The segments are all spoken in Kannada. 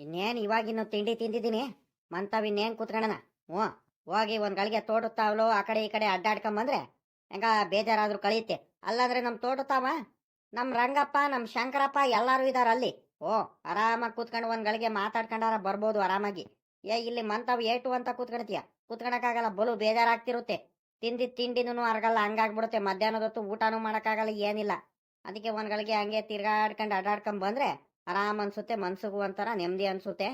ಇನ್ನೇನು ಇವಾಗಿನ್ನು ತಿಂಡಿ ತಿಂದಿದ್ದೀನಿ. ಮಂತವ್ ಇನ್ನೇನು ಕೂತ್ಕೊಳ್ಳೋಣ ಹ್ಞೂ. ಹೋಗಿ ಒಂದು ಗಳಿಗೆ ತೋಟುತ್ತಾವಲು, ಆ ಕಡೆ ಈ ಕಡೆ ಅಡ್ಡಾಡ್ಕೊಂಬಂದ್ರೆ ಹೆಂಗ ಬೇಜಾರಾದ್ರೂ ಕಳೆಯುತ್ತೆ. ಅಲ್ಲಾಂದ್ರೆ ನಮ್ಮ ತೋಟುತ್ತಾವ? ನಮ್ಮ ರಂಗಪ್ಪ ನಮ್ಮ ಶಂಕರಪ್ಪ ಎಲ್ಲರೂ ಇದಾರೆ ಅಲ್ಲಿ. ಓ ಆರಾಮಾಗಿ ಕೂತ್ಕೊಂಡು ಒಂದು ಗಳಿಗೆ ಮಾತಾಡ್ಕೊಂಡಾರ ಬರ್ಬೋದು ಆರಾಮಾಗಿ. ಏ, ಇಲ್ಲಿ ಮಂತವ್ ಏಟು ಅಂತ ಕೂತ್ಕೊಳ್ತೀಯ ಕೂತ್ಕೊಳಕ್ಕಾಗಲ್ಲ ಬಲು ಬೇಜಾರಾಗ್ತಿರುತ್ತೆ. ತಿಂದಿ ತಿಂಡಿನೂ ಅರಗಲ್ಲ, ಹಂಗಾಗ್ಬಿಡುತ್ತೆ. ಮಧ್ಯಾಹ್ನದ ಹೊತ್ತು ಊಟನೂ ಮಾಡೋಕ್ಕಾಗಲ್ಲ, ಏನಿಲ್ಲ. ಅದಕ್ಕೆ ಒಂದ್ ಗಳಿಗೆ ಹಂಗೆ ತಿರ್ಗಾಡ್ಕೊಂಡು ಅಡ್ಡಾಡ್ಕೊಂಡ್ ಬಂದ್ರೆ ಆರಾಮ್ ಅನ್ಸುತ್ತೆ, ಮನ್ಸಿಗೂ ಒಂಥರ ನೆಮ್ಮದಿ ಅನ್ಸುತ್ತೆ.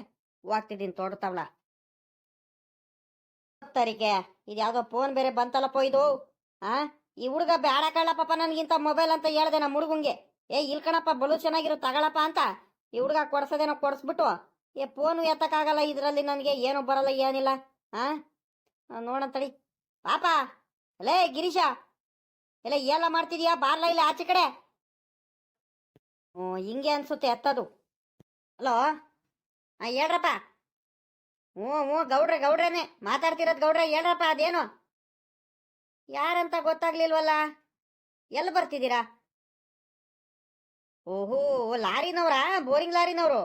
ಹೋಗ್ತಿದ್ದೀನಿ ತೋಟತವಳ ತರಿಕೆ ಇದು ಯಾವ್ದೋ ಫೋನ್ ಬೇರೆ ಬಂತಲ್ಲಪ್ಪ ಇದು? ಆ? ಈ ಹುಡುಗ ಬೇಡ ಕಳ್ಳಪ್ಪ ನನ್ಗಿಂತ ಮೊಬೈಲ್ ಅಂತ ಹೇಳ್ದೆ ನಮ್ಮ ಹುಡುಗಂಗೆ. ಏ, ಇಲ್ ಕಣಪ್ಪ ಬಲು ಚೆನ್ನಾಗಿರೋ, ತಗೊಳಪ್ಪ ಅಂತ. ಈ ಹುಡುಗ ಕೊಡ್ಸೋದೇನೋ ಕೊಡ್ಸ್ಬಿಟ್ಟು, ಏ, ಫೋನು ಎತ್ತಕ್ಕಾಗಲ್ಲ, ಇದರಲ್ಲಿ ನನಗೆ ಏನು ಬರಲ್ಲ, ಏನಿಲ್ಲ. ಆ? ನೋಡೋಣ ತಡಿ. ಪಾಪ ಅಲೇ ಗಿರೀಶ. ಎಲ್ಲ ಎಲ್ಲ ಮಾಡ್ತಿದ್ಯಾ? ಬಾರ್ಲ ಇಲ್ಲ ಆಚೆ ಕಡೆ. ಹಿಂಗೆ ಅನ್ಸುತ್ತೆ ಎತ್ತದು. ಹಲೋ ಹಾಂ ಹೇಳ್ರಪ್ಪ. ಹ್ಞೂ ಹ್ಞೂ, ಗೌಡ್ರೆ, ಗೌಡ್ರೇನೆ, ಮಾತಾಡ್ತಿರೋದು ಗೌಡ್ರೆ, ಹೇಳ್ರಪ್ಪ, ಅದೇನು? ಯಾರಂತ ಗೊತ್ತಾಗ್ಲಿಲ್ವಲ್ಲ? ಎಲ್ಲಿ ಬರ್ತಿದ್ದೀರಾ? ಓಹೋ, ಲಾರಿನವ್ರಾ? ಬೋರಿಂಗ್ ಲಾರಿನವರು?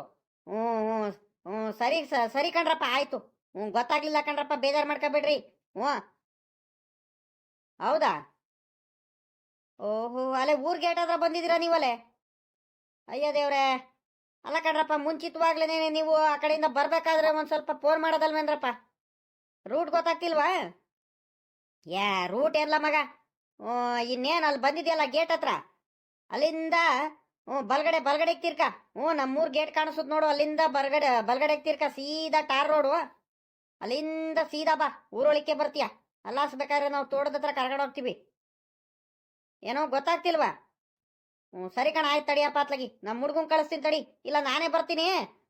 ಹ್ಞೂ ಹ್ಞೂ ಹ್ಞೂ, ಸರಿ ಸರಿ ಕಣ್ರಪ್ಪ, ಆಯಿತು. ಹ್ಞೂ, ಗೊತ್ತಾಗ್ಲಿಲ್ಲ ಕಣ್ರಪ್ಪ, ಬೇಜಾರು ಮಾಡ್ಕೊಬೇಡ್ರಿ. ಹ್ಞೂ. ಹೌದಾ? ಓಹೋ ಅಲ್ಲೇ ಊರ್ ಗೇಟ್ ಹತ್ರ ಬಂದಿದ್ದೀರಾ ನೀವಲ್ಲೇ ಅಯ್ಯೋ ದೇವ್ರೆ. ಅಲ್ಲ ಕಣ್ರಪ್ಪ ಮುಂಚಿತವಾಗ್ಲೇನೆ ನೀವು ಆ ಕಡೆಯಿಂದ ಬರ್ಬೇಕಾದ್ರೆ ಒಂದ್ ಸ್ವಲ್ಪ ಫೋನ್ ಮಾಡೋದಲ್ವೇನ್ರಪ್ಪ? ರೂಟ್ ಗೊತ್ತಾಗ್ತಿಲ್ವಾ? ಯಾ ರೂಟ್ ಎಲ್ಲ ಮಗ? ಇನ್ನೇನು ಅಲ್ಲಿ ಬಂದಿದೆಯಲ್ಲ ಗೇಟ್ ಹತ್ರ? ಅಲ್ಲಿಂದ, ಹ್ಞೂ, ಬಲ್ಗಡೆ ಬಲ್ಗಡೆ ತಿರ್ಕ ಹ್ಞೂ, ನಮ್ಮೂರ್ ಗೇಟ್ ಕಾಣಿಸುತ್ತೆ ನೋಡು, ಅಲ್ಲಿಂದ ಬಲ್ಗಡೆ ಬಲ್ಗಡೆ ತಿರ್ಕ ಸೀದಾ ಟಾರ್ ರೋಡು ಅಲ್ಲಿಂದ ಸೀದಾ ಬಾ ಊರೊಳಿಕೆ ಬರ್ತೀಯ? ಅಲ್ಲಾಸ್ಬೇಕಾದ್ರೆ ನಾವು ತೋಟದ ಹತ್ರ ಏನೋ ಗೊತ್ತಾಗ್ತಿಲ್ವಾ? ಹ್ಞೂ ಸರಿ ಕಣ, ಆಯ್ತು ತಡಿಯಪ್ಪ ಅತ್ಲಾಗಿ. ನಮ್ಮ ಹುಡ್ಗನ್ ಕಳಿಸ್ತೀನಿ ತಡಿ. ಇಲ್ಲ, ನಾನೇ ಬರ್ತೀನಿ.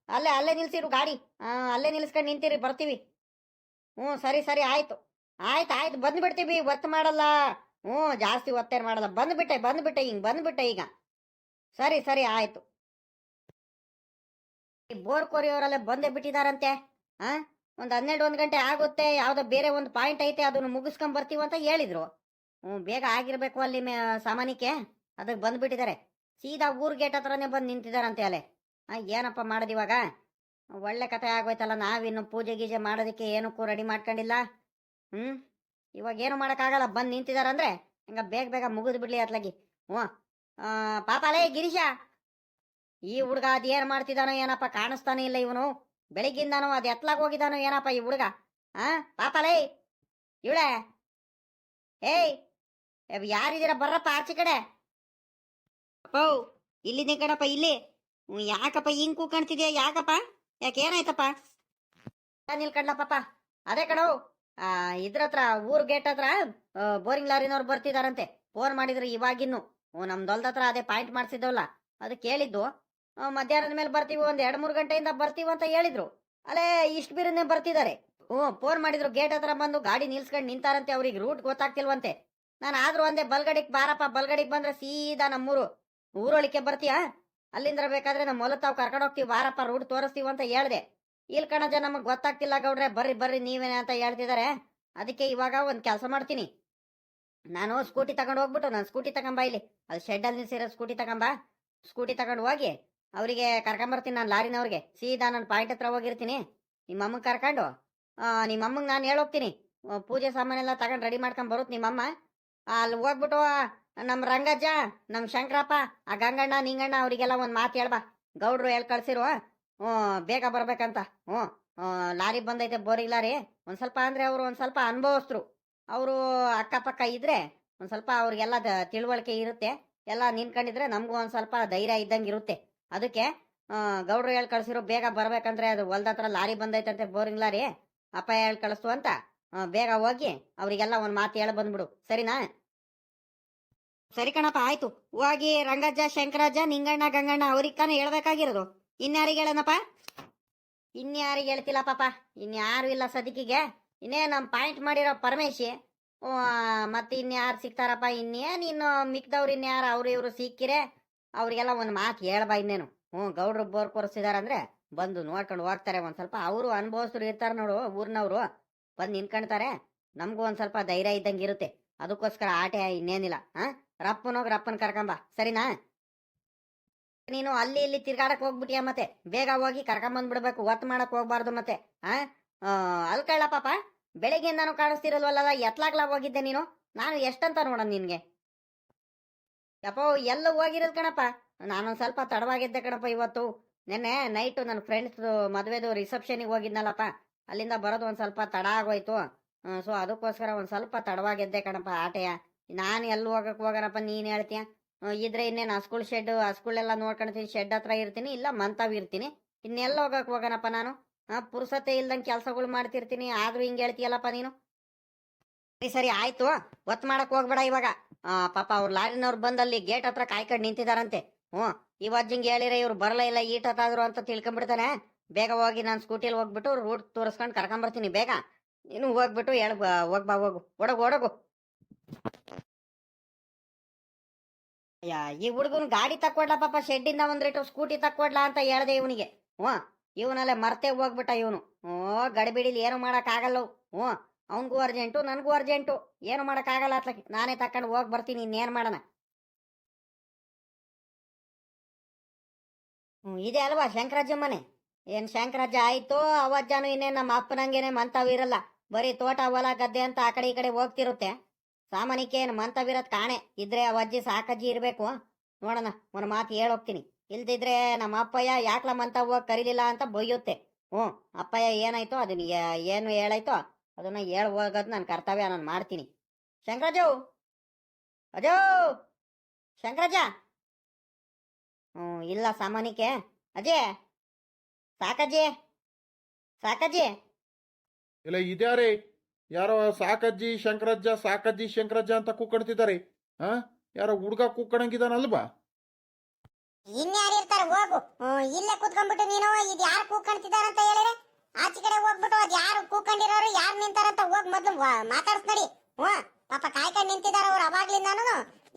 ಅಲ್ಲೇ ಅಲ್ಲೇ ನಿಲ್ಸಿರು ಗಾಡಿ. ಹಾಂ ಅಲ್ಲೇ ನಿಲ್ಸ್ಕೊಂಡು ನಿಂತಿರಿ, ಬರ್ತೀವಿ. ಹ್ಞೂ ಸರಿ ಸರಿ, ಆಯ್ತು. ಆಯ್ತು ಆಯ್ತು, ಬಂದ್ಬಿಡ್ತೀವಿ ಒತ್ತು ಮಾಡಲ್ಲ. ಹ್ಞೂ ಜಾಸ್ತಿ ಒತ್ತೇನು ಮಾಡಲ್ಲ. ಬಂದ್ಬಿಟ್ಟೆ ಬಂದ್ಬಿಟ್ಟೆ, ಹಿಂಗೆ ಬಂದ್ಬಿಟ್ಟೆ ಈಗ. ಸರಿ ಸರಿ, ಆಯ್ತು. ಬೋರ್ ಕೊರಿಯವರೆಲ್ಲ ಬಂದೇ ಬಿಟ್ಟಿದಾರಂತೆ. ಆ, ಒಂದು ಹನ್ನೆರಡು, ಒಂದು ಗಂಟೆ ಆಗುತ್ತೆ. ಯಾವುದೋ ಬೇರೆ ಒಂದು ಪಾಯಿಂಟ್ ಐತೆ, ಅದನ್ನು ಮುಗಿಸ್ಕೊಂಡ್ ಬರ್ತೀವಿ ಅಂತ ಹೇಳಿದ್ರು. ಹ್ಞೂ ಬೇಗ ಆಗಿರಬೇಕು ಅಲ್ಲಿ ಮೇ ಸಾಮಾನ್ಯಕ್ಕೆ ಅದಕ್ಕೆ ಬಂದ್ಬಿಟ್ಟಿದ್ದಾರೆ. ಸೀದಾ ಊರ್ ಗೇಟ್ ಹತ್ರನೇ ಬಂದು ನಿಂತಿದ್ದಾರಂತೆ ಆ, ಏನಪ್ಪ ಮಾಡೋದು ಇವಾಗ? ಒಳ್ಳೆ ಕತೆ ಆಗೋಯ್ತಲ್ಲ, ನಾವಿನ್ನು ಪೂಜೆ ಗೀಜೆ ಮಾಡೋದಕ್ಕೆ ಏನಕ್ಕೂ ರೆಡಿ ಮಾಡ್ಕೊಂಡಿಲ್ಲ. ಹ್ಞೂ ಇವಾಗ ಏನು ಮಾಡೋಕ್ಕಾಗಲ್ಲ, ಬಂದು ನಿಂತಿದಾರಂದ್ರೆ ಹಿಂಗ ಬೇಗ ಬೇಗ ಮುಗಿದು ಬಿಡ್ಲಿ ಅತ್ಲಾಗಿ. ಹ್ಞೂ ಪಾಪ ಅಲೇ, ಗಿರೀಶ. ಈ ಹುಡುಗ ಅದು ಏನು ಮಾಡ್ತಿದ್ದಾನೋ ಏನಪ್ಪ, ಕಾಣಿಸ್ತಾನೆ ಇಲ್ಲ ಇವನು. ಬೆಳಿಗ್ಗಿಂದನೋ ಅದು ಎತ್ಲಾಗ ಹೋಗಿದ್ದಾನೋ ಏನಪ್ಪ ಈ ಹುಡುಗ? ಆ ಪಾಪಲೇ ಇವಳೆ. ಏಯ್, ಯಾರಿದ್ದೀರ, ಬರ್ರಪ್ಪ ಆಚೆ ಕಡೆ. ಅಪ್ಪೋ ಇಲ್ಲಿದೆ ಕಣಪ್ಪ ಇಲ್ಲಿ. ಹ್ಮ್, ಯಾಕಪ್ಪ ಹಿಂಗ್ ಕೂಕಾಣ್ತಿದ್ಯ ಯಾಕಪ್ಪ? ಯಾಕೆ ಏನಾಯ್ತಪ್ಪ? ನಿಲ್ಕಂಡ್ಲಪ್ಪ ಅದೇ ಕಣೋ. ಆ ಇದ್ರ ಹತ್ರ ಊರ್ ಗೇಟ್ ಹತ್ರ ಬೋರಿಂಗ್ ಲಾರಿನವ್ರು ಬರ್ತಿದಾರಂತೆ. ಫೋನ್ ಮಾಡಿದ್ರು ಇವಾಗಿನ್ನು. ನಮ್ ದೊಲ್ದ ಹತ್ರ ಅದೇ ಪಾಯಿಂಟ್ ಮಾಡ್ಸಿದ್ದವಲ್ಲ ಅದು ಕೇಳಿದ್ದು. ಮಧ್ಯಾಹ್ನದ ಮೇಲೆ ಬರ್ತೀವಿ ಒಂದ್ ಎರಡ್ ಮೂರ್ ಗಂಟೆಯಿಂದ ಬರ್ತೀವಿ ಅಂತ ಹೇಳಿದ್ರು. ಅಲ್ಲೇ ಇಷ್ಟು ಬೀರನ್ನೇ ಬರ್ತಿದ್ದಾರೆ. ಹ್ಞೂ ಫೋನ್ ಮಾಡಿದ್ರು ಗೇಟ್ ಹತ್ರ ಬಂದು ಗಾಡಿ ನಿಲ್ಸ್ಕೊಂಡು ನಿಂತಾರಂತೆ ಅವ್ರಿಗೆ ರೂಟ್ ಗೊತ್ತಾಗ್ತಿಲ್ವಂತೆ. ನಾನು ಆದ್ರೂ ಒಂದೇ ಬಲ್ಗಡಿಗ್ ಬಾರಪ್ಪ ಬಲ್ಗಡಿಗೆ ಬಂದ್ರೆ ಸೀದಾ ನಮ್ಮೂರು. ಊರೊಳಿಕೆ ಬರ್ತೀಯಾ? ಅಲ್ಲಿಂದ ಬೇಕಾದ್ರೆ ನಮ್ಮ ಹೊಲ ತಾವು ಕರ್ಕೊಂಡು ಹೋಗ್ತೀವಿ. ವಾರಪ್ಪ ರೂಟ್ ತೋರಿಸ್ತೀವಿ ಅಂತ ಹೇಳ್ದೆ. ಇಲ್ಲಿ ಕಣಜ ನಮಗೆ ಗೊತ್ತಾಗ್ತಿಲ್ಲ ಗೌಡ್ರೆ. ಬರ್ರಿ ಬರ್ರಿ, ನೀವೇನೆ ಅಂತ ಹೇಳ್ತಿದ್ದಾರೆ ಅದಕ್ಕೆ ಇವಾಗ ಒಂದು ಕೆಲಸ ಮಾಡ್ತೀನಿ. ನಾನು ಸ್ಕೂಟಿ ತಗೊಂಡು ಹೋಗ್ಬಿಟ್ಟು, ನಾನು ಸ್ಕೂಟಿ ತಗೊಂಬ ಇಲ್ಲಿ. ಅದು ಶೆಡ್ಡಲ್ಲಿ ನಿಲ್ಸಿರೋ ಸ್ಕೂಟಿ ತಗೊಂಬ. ಸ್ಕೂಟಿ ತಗೊಂಡು ಹೋಗಿ ಅವರಿಗೆ ಕರ್ಕೊಂಬರ್ತೀನಿ ನಾನು ಲಾರಿನವ್ರಿಗೆ. ಸೀದಾ ನಾನು ಪಾಯಿಂಟ್ ಹತ್ರ ಹೋಗಿರ್ತೀನಿ. ನಿಮ್ಮ ಅಮ್ಮಗೆ ಕರ್ಕೊಂಡು ನಿಮ್ಮ ಅಮ್ಮಗೆ ನಾನು ಹೇಳೋಗ್ತೀನಿ. ಪೂಜೆ ಸಾಮಾನೆಲ್ಲ ತಗೊಂಡು ರೆಡಿ ಮಾಡ್ಕೊಂಡು ಬರುತ್ತೆ ನಿಮ್ಮಮ್ಮ. ಅಲ್ಲಿ ಹೋಗ್ಬಿಟ್ಟು ನಮ್ಮ ರಂಗಜ್ಜ ನಮ್ಮ ಶಂಕರಪ್ಪ, ಆ ಗಂಗಣ್ಣ, ನಿಂಗಣ್ಣ ಅವರಿಗೆಲ್ಲ ಒಂದು ಮಾತು ಹೇಳ್ಬಾ ಗೌಡ್ರು ಹೇಳಿ ಕಳ್ಸಿರು, ಹ್ಞೂ, ಬೇಗ ಬರ್ಬೇಕಂತ. ಹ್ಞೂ ಲಾರಿ ಬಂದೈತೆ ಬೋರಿಂಗ್ ಲಾರಿ. ಒಂದು ಸ್ವಲ್ಪ ಅಂದರೆ ಅವರು ಒಂದು ಸ್ವಲ್ಪ ಅನುಭವಸ್ಥರು ಅವರು ಅಕ್ಕಪಕ್ಕ ಇದ್ರೆ ಒಂದು ಸ್ವಲ್ಪ ಅವ್ರಿಗೆಲ್ಲ ತಿಳುವಳಿಕೆ ಇರುತ್ತೆ. ಎಲ್ಲ ನಿಂತ್ಕೊಂಡಿದ್ರೆ ನಮಗೂ ಒಂದು ಸ್ವಲ್ಪ ಧೈರ್ಯ ಇದ್ದಂಗೆ ಇರುತ್ತೆ. ಅದಕ್ಕೆ ಗೌಡ್ರು ಹೇಳಿ ಕಳ್ಸಿರು ಬೇಗ ಬರ್ಬೇಕಂದ್ರೆ ಅದು ಹೊಲ್ದ ಹತ್ರ ಲಾರಿ ಬಂದೈತಂತೆ ಬೋರಿಂಗ್ ಲಾರಿ. ಅಪ್ಪ ಹೇಳಿ ಕಳಿಸ್ತು ಅಂತ ಬೇಗ ಹೋಗಿ ಅವರಿಗೆಲ್ಲ ಒಂದು ಮಾತು ಹೇಳಿ ಬಂದ್ಬಿಡು. ಸರಿನಾ? ಸರಿ ಕಣಪ್ಪ, ಆಯ್ತು. ಹೋಗಿ ರಂಗಜ್ಜ ಶಂಕರಾಜ ನಿಂಗಣ್ಣ, ಗಂಗಣ್ಣ ಅವ್ರಿಗೆ ತಾನೇ ಹೇಳ್ಬೇಕಾಗಿರೋದು. ಇನ್ಯಾರಿಗೆ ಹೇಳನಪ್ಪ ಇನ್ಯಾರಿಗೆ ಹೇಳ್ತಿಲ್ಲ ಪಾಪ ಇನ್ಯಾರು ಇಲ್ಲ ಸದಿಕಿಗೆ. ಇನ್ನೇ ನಮ್ಮ ಪಾಯಿಂಟ್ ಮಾಡಿರೋ ಪರಮೇಶಿ. ಮತ್ತೆ ಇನ್ಯಾರು ಸಿಗ್ತಾರಪ್ಪ? ಇನ್ನೇನು ಇನ್ನು ಮಿಕ್ದವ್ರು ಇನ್ಯಾರು ಅವ್ರು ಇವರು ಸಿಕ್ಕಿರೆ, ಅವ್ರಿಗೆಲ್ಲ ಒಂದು ಮಾತು ಹೇಳ್ಬಾ ಇನ್ನೇನು. ಹ್ಞೂ, ಗೌಡ್ರು ಬೋರ್ ಕೊರಿಸಿದಾರಂದ್ರೆ ಬಂದು ನೋಡ್ಕೊಂಡು ಹೋಗ್ತಾರೆ ಒಂದು ಸ್ವಲ್ಪ. ಅವರು ಅನುಭವಸ್ಥರು ಇರ್ತಾರೆ ನೋಡು ಊರಿನವರು. ಬಂದು ನಿಂತ್ಕೊಳ್ತಾರೆ ನಮಗೂ ಒಂದು ಸ್ವಲ್ಪ ಧೈರ್ಯ ಇದ್ದಂಗೆ ಇರುತ್ತೆ. ಅದಕ್ಕೋಸ್ಕರ ಆಟೆ ಇನ್ನೇನಿಲ್ಲ. ಹಾ? ರಪ್ಪನೋಗಿ ರಪ್ಪನ್ ಕರ್ಕೊಂಬ. ಸರಿನಾ? ನೀನು ಅಲ್ಲಿ ಇಲ್ಲಿ ತಿರ್ಗಾಡಕ್ ಹೋಗ್ಬಿಟ್ಟಿಯ ಮತ್ತೆ? ಬೇಗ ಹೋಗಿ ಕರ್ಕೊಂಬಂದ್ಬಿಡ್ಬೇಕು ಒತ್ತು ಮಾಡಕ್ ಹೋಗ್ಬಾರ್ದು ಮತ್ತೆ, ಆ? ಅಲ್ಲಿ ಪಾಪ ಕಾಣಿಸ್ತಿರಲ್ವಲ್ಲ ಎತ್ಲಾಗ್ಲಾ ಹೋಗಿದ್ದೆ ನೀನು? ನಾನು ಎಷ್ಟಂತ ನೋಡೋಣ ನಿನ್ಗೆ? ಯಪ್ಪ, ಎಲ್ಲ ಹೋಗಿರೋದು ಕಣಪ್ಪ. ನಾನೊಂದು ಸ್ವಲ್ಪ ತಡವಾಗಿದ್ದೆ ಕಣಪ್ಪ ಇವತ್ತು. ನೆನ್ನೆ ನೈಟು ನನ್ನ ಫ್ರೆಂಡ್ಸ್ ಮದುವೆದು ರಿಸೆಪ್ಷನಿಗೆ ಹೋಗಿದ್ನಲ್ಲಪ್ಪ. ಅಲ್ಲಿಂದ ಬರೋದು ಒಂದು ಸ್ವಲ್ಪ ತಡ ಆಗೋಯ್ತು. ಸೊ ಅದಕ್ಕೋಸ್ಕರ ಒಂದ್ ಸ್ವಲ್ಪ ತಡವಾಗಿದ್ದೆ ಕಣಪ್ಪ ಆಟೆಯ. ನಾನು ಎಲ್ಲಿ ಹೋಗಕ್ಕೆ ಹೋಗನಪ್ಪ ನೀನು ಹೇಳ್ತೀಯ? ಇದ್ರೆ ಇನ್ನೇನು ಹಸ್ಕುಳ್ ಶೆಡ್ ಹಸ್ಕುಳೆಲ್ಲ ನೋಡ್ಕೊಳ್ತೀನಿ ಶೆಡ್ ಹತ್ರ ಇರ್ತೀನಿ, ಇಲ್ಲ ಮಂತಾವ್ ಇರ್ತೀನಿ. ಇನ್ನೆಲ್ಲ ಹೋಗಕ್ ಹೋಗನಪ್ಪ ನಾನು? ಪುರುಸತೆ ಇಲ್ದಂಗೆ ಕೆಲಸಗಳು ಮಾಡ್ತಿರ್ತೀನಿ, ಆದ್ರೂ ಹಿಂಗೆ ಹೇಳ್ತೀಯಲ್ಲಪ್ಪ ನೀನು? ಸರಿ ಸರಿ, ಆಯ್ತು. ಒತ್ತು ಮಾಡಕ್ ಹೋಗ್ಬೇಡ ಇವಾಗ. ಪಾಪ ಅವ್ರು ಲಾರಿನವ್ರು ಬಂದಲ್ಲಿ ಗೇಟ್ ಹತ್ರ ಕಾಯ್ಕೊಂಡು ನಿಂತಿದಾರಂತೆ. ಹ್ಞೂ ಈ ಹೇಳಿರ ಇವ್ರು ಬರಲೇ ಇಲ್ಲ ಈಟತ್ತಾದ್ರು ಅಂತ ತಿಳ್ಕೊಂಬಿಡ್ತಾನೆ. ಬೇಗ ಹೋಗಿ ನಾನು ಸ್ಕೂಟಿಯಲ್ಲಿ ಹೋಗ್ಬಿಟ್ಟು ರೂಟ್ ತೋರಿಸ್ಕೊಂಡು ಕರ್ಕೊಂಬರ್ತೀನಿ, ಬೇಗ. ನೀನು ಹೋಗ್ಬಿಟ್ಟು ಹೇಳ್ ಬಾ- ಹೋಗ್ ಬಾ ಹೋಗು. ಒಡಗು ಒಡಗು. ಯಾ ಈ ಹುಡುಗನ್ ಗಾಡಿ ತಕ್ಕೊಡ್ಲಾ ಪಾಪ, ಶೆಡ್ಡಿಂದ ಒಂದ್ರಿಟ್ಟು ಸ್ಕೂಟಿ ತಕ್ಕೊಡ್ಲಾ ಅಂತ ಹೇಳ್ದೆ ಇವನಿಗೆ. ಹ್ಞೂ, ಇವನಲ್ಲೇ ಮರ್ತೆ ಹೋಗ್ಬಿಟ್ಟ ಇವನು. ಓ ಗಡಿಬಿಡಿಲಿ ಏನು ಮಾಡಕ್ ಆಗಲ್ಲ ಹ್ಞೂ, ಅವನಿಗೂ ಅರ್ಜೆಂಟು, ನನಗೂ ಅರ್ಜೆಂಟು. ಏನು ಮಾಡೋಕ್ಕಾಗಲ್ಲ ಅತ್ಲಕ್ಕೆ ನಾನೇ ತಕೊಂಡು ಹೋಗಿ ಬರ್ತೀನಿ, ಇನ್ನೇನು ಮಾಡೋಣ. ಹ್ಞೂ, ಇದೆ ಅಲ್ವಾ ಶಂಕರಾಜ ಮನೆ ಏನ್ ಶಂಕರಾಜ ಆಯ್ತು, ಅವಜ್ಜಾನು ಇನ್ನೇನು ನಮ್ಮ ಅಪ್ಪನಂಗೇನೆ ಮಂತವ್ ಇರಲ್ಲ. ಬರೀ ತೋಟ, ಹೊಲ, ಗದ್ದೆ ಅಂತ ಆ ಕಡೆ ಈ ಕಡೆ ಹೋಗ್ತಿರುತ್ತೆ. ಸಾಮಾನ್ಯಕ್ಕೆ ಏನು ಮಂತವಿರೋದ್ ಕಾಣೆ. ಇದ್ರೆ ಅಜ್ಜಿ ಸಾಕಜ್ಜಿ ಇರಬೇಕು. ನೋಡೋಣ, ಒಂದು ಮಾತು ಹೇಳೋಗ್ತೀನಿ. ಇಲ್ದಿದ್ರೆ ನಮ್ಮ ಅಪ್ಪಯ್ಯ ಯಾಕ್ಲ ಮಂತ ಹೋಗಿ ಕರೀಲಿಲ್ಲ ಅಂತ ಬೈಯುತ್ತೆ. ಹ್ಞೂ, ಅಪ್ಪಯ್ಯ ಏನಾಯ್ತೋ ಅದನ್ನ ಏನು ಹೇಳಾಯ್ತೋ ಅದನ್ನ ಹೇಳ್ ಹೋಗೋದು ನನ್ನ ಕರ್ತವ್ಯ ನಾನು ಮಾಡ್ತೀನಿ. ಶಂಕರಾಜು! ಅಜೋ! ಶಂಕರಾಜ! ಹ್ಞೂ, ಇಲ್ಲ ಸಾಮಾನ್ಯಕ್ಕೆ. ಅಜಯ್ ಸಾಕಜ್ಜಿ! ಸಾಕಜ್ಜಿ! ಇಲ್ಲ, ಇದ್ಯಾರೇ? ಯಾರೋ ಸಾಕಜ್ಜಿ, ಶಂಕರಜ್ಜ ಸಾಕಜ್ಜಿ, ಶಂಕರಜ್ಜ ಅಂತ ಕೂಕಣ್ತಿದ್ದಾರೆ. ಹಾ ಯಾರೋ ಹುಡುಗ ಕೂಕಣಂಗಿದಾನಲ್ವಾ? ಇನ್ಯಾರು ಇರ್ತಾರೆ ಹೋಗು ಇಲ್ಲೇ ಕೂತ್ಕೊಂಡ್ಬಿಟ್ಟು ನೀನು ಇದು ಯಾರು ಕೂತ್ಕೊಂತಿದಾರ ಅಂತ ಹೇಳಿದ್ರೆ? ಆಚೆ ಕಡೆ ಹೋಗ್ಬಿಟ್ಟು ಅದು ಯಾರು ಕೂಕೊಂಡಿರೋರು ಯಾರು ನಿಂತಾರಂತ ಹೋಗಿ ಮೊದ್ಲು ಮಾತಾಡ್ಸ್ ನಡಿ. ಹ್ಞೂ, ಪಾಪ ಕಾಯ್ಕೊಂಡು ನಿಂತಿದ್ದಾರೆ ಅವ್ರು ಅವಾಗ್ಲಿಂದಾನು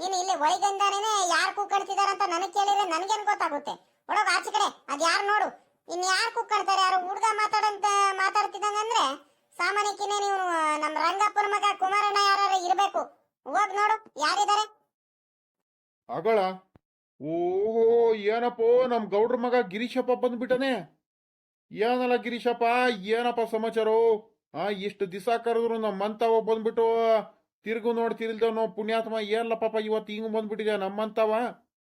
ನೀನು ಇಲ್ಲಿ ಒಳಗಿಂದಾನೇನೆ ಯಾರು ಕೂತ್ಕೊಂತಿದಾರ ಅಂತ ನನಗೆ ಕೇಳಿದ್ರೆ ನನಗೇನು ಗೊತ್ತಾಗುತ್ತೆ? ಒಳಗೆ ಆಚೆ ಕಡೆ, ಅದು ಯಾರು ನೋಡು. ಇನ್ ಯಾರು ಕೂಕಣ್ತಾರೆ? ಯಾರು ಹುಡುಗ ಮಾತಾಡಂತ ಮಾತಾಡ್ತಿದಂಗಂದ್ರೆ ಸಾಮಾನ್ಯಕ್ಕಿನೇ ನೀವು ನಮ್ಮ ರಂಗಪ್ಪನ ಮಗ ಕುಮಾರಣ್ಣ ಯಾರು ಇರಬೇಕು. ಹೋಗ್ ನೋಡು ಯಾರಿದ್ದಾರೆ ಅಗಳ? ಓಹೋ ಏನಪ್ಪೋ ನಮ್ ಗೌಡ್ರ ಮಗ ಗಿರೀಶಪ್ಪ ಬಂದ್ಬಿಟ್ಟನೆ. ಏನಲ್ಲ ಗಿರೀಶಪ್ಪ ಏನಪ್ಪ ಸಮಾಚಾರ? ಆ ಇಷ್ಟು ದಿವಸ ಕರೆದ್ರು ನಮ್ಮ ಮಂತವ ಬಂದ್ಬಿಟ್ಟು ತಿರುಗು ನೋಡ್ತಿರ್ಲ್ದವನು ಪುಣ್ಯಾತ್ಮ ಏನ್ಲ ಪಾಪ ಇವತ್ತು ಹಿಂಗ್ ಬಂದ್ಬಿಟ್ಟಿದೆ ನಮ್ಮಂತವ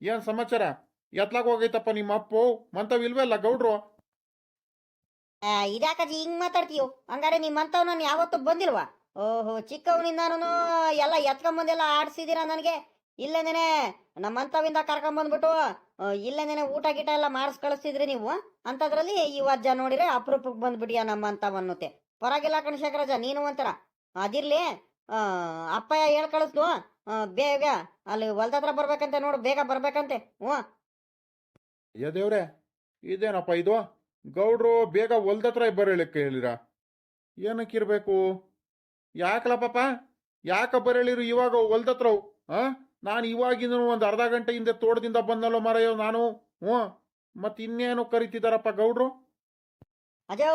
ಏನ್ ಸಮಾಚಾರ? ಎತ್ಲಾಗ ಹೋಗೈತಪ್ಪ ನಿಮ್ಮ ಅಪ್ಪು ಮಂತವ್ ಇಲ್ವಲ್ಲ ಗೌಡ್ರು? ಆ, ಇದ್ಯಾಕಜ್ಜಿ ಹಿಂಗ್ ಮಾತಾಡ್ತೀಯೋ? ಹಂಗಾರೆ ನಿಮ್ಮಂತವ್ ನಾನು ಯಾವತ್ತೂ ಬಂದಿಲ್ವಾ? ಓಹೋ ಚಿಕ್ಕವನಿಂದಾನು ಎಲ್ಲ ಎತ್ಕೊಂಬಂದೆಲ್ಲ ಆಡ್ಸಿದೀರ ನನಗೆ? ಇಲ್ಲೇನೇನೆ ನಮ್ಮಂತವಿಂದ ಕರ್ಕೊಂಬಂದ್ಬಿಟ್ಟು ಬಂದ್ಬಿಟ್ಟು ಇಲ್ಲೇನೇನೆ ಊಟ ಗೀಟ ಎಲ್ಲ ಮಾಡಿಸ್ ಕಳಿಸ್ತಿದ್ರಿ ನೀವು? ಅಂತದ್ರಲ್ಲಿ ಈ ವಜ್ಜ ನೋಡಿದ್ರೆ ಅಪರೂಪಕ್ಕೆ ಬಂದ್ಬಿಟ್ಟಿಯ ನಮ್ಮಂತವನ್ನುತ್ತೆ ಪರವಾಗಿಲ್ಲ ಕಣ ಶೇಖರಾಜ, ನೀನು ಒಂಥರ. ಅದಿರ್ಲಿ ಅಪ್ಪಯ್ಯ ಹೇಳ್ ಕಳಿಸ್ದು ಬೇಗ ಅಲ್ಲಿ ಹೊಲ್ದತ್ರ ಬರ್ಬೇಕಂತೆ ನೋಡು, ಬೇಗ ಬರ್ಬೇಕಂತೆ. ಹ್ಞೂ. ದೇವ್ರೆ, ಇದೇನಪ್ಪ ಇದು? ಗೌಡ್ರು ಬೇಗ ಹೊಲ್ದತ್ರ ಬರೇಳಕ್ಕೆ ಹೇಳಿರ? ಏನಕ್ಕಿರ್ಬೇಕು ಯಾಕಲ ಪಾಪ? ಯಾಕ ಬರೇಳಿರು ಇವಾಗ ಹೊಲ್ದತ್ರ ಆ? ನಾನು ಇವಾಗಿಂದ ಒಂದು ಅರ್ಧ ಗಂಟೆ ಹಿಂದೆ ತೋಟದಿಂದ ಬಂದಲ್ಲೋ ಮರೆಯೋ ನಾನು? ಹ್ಞೂ. ಮತ್ತೆ ಇನ್ನೇನು ಕರಿತಿದಾರಪ್ಪ ಗೌಡ್ರು? ಅಜೋ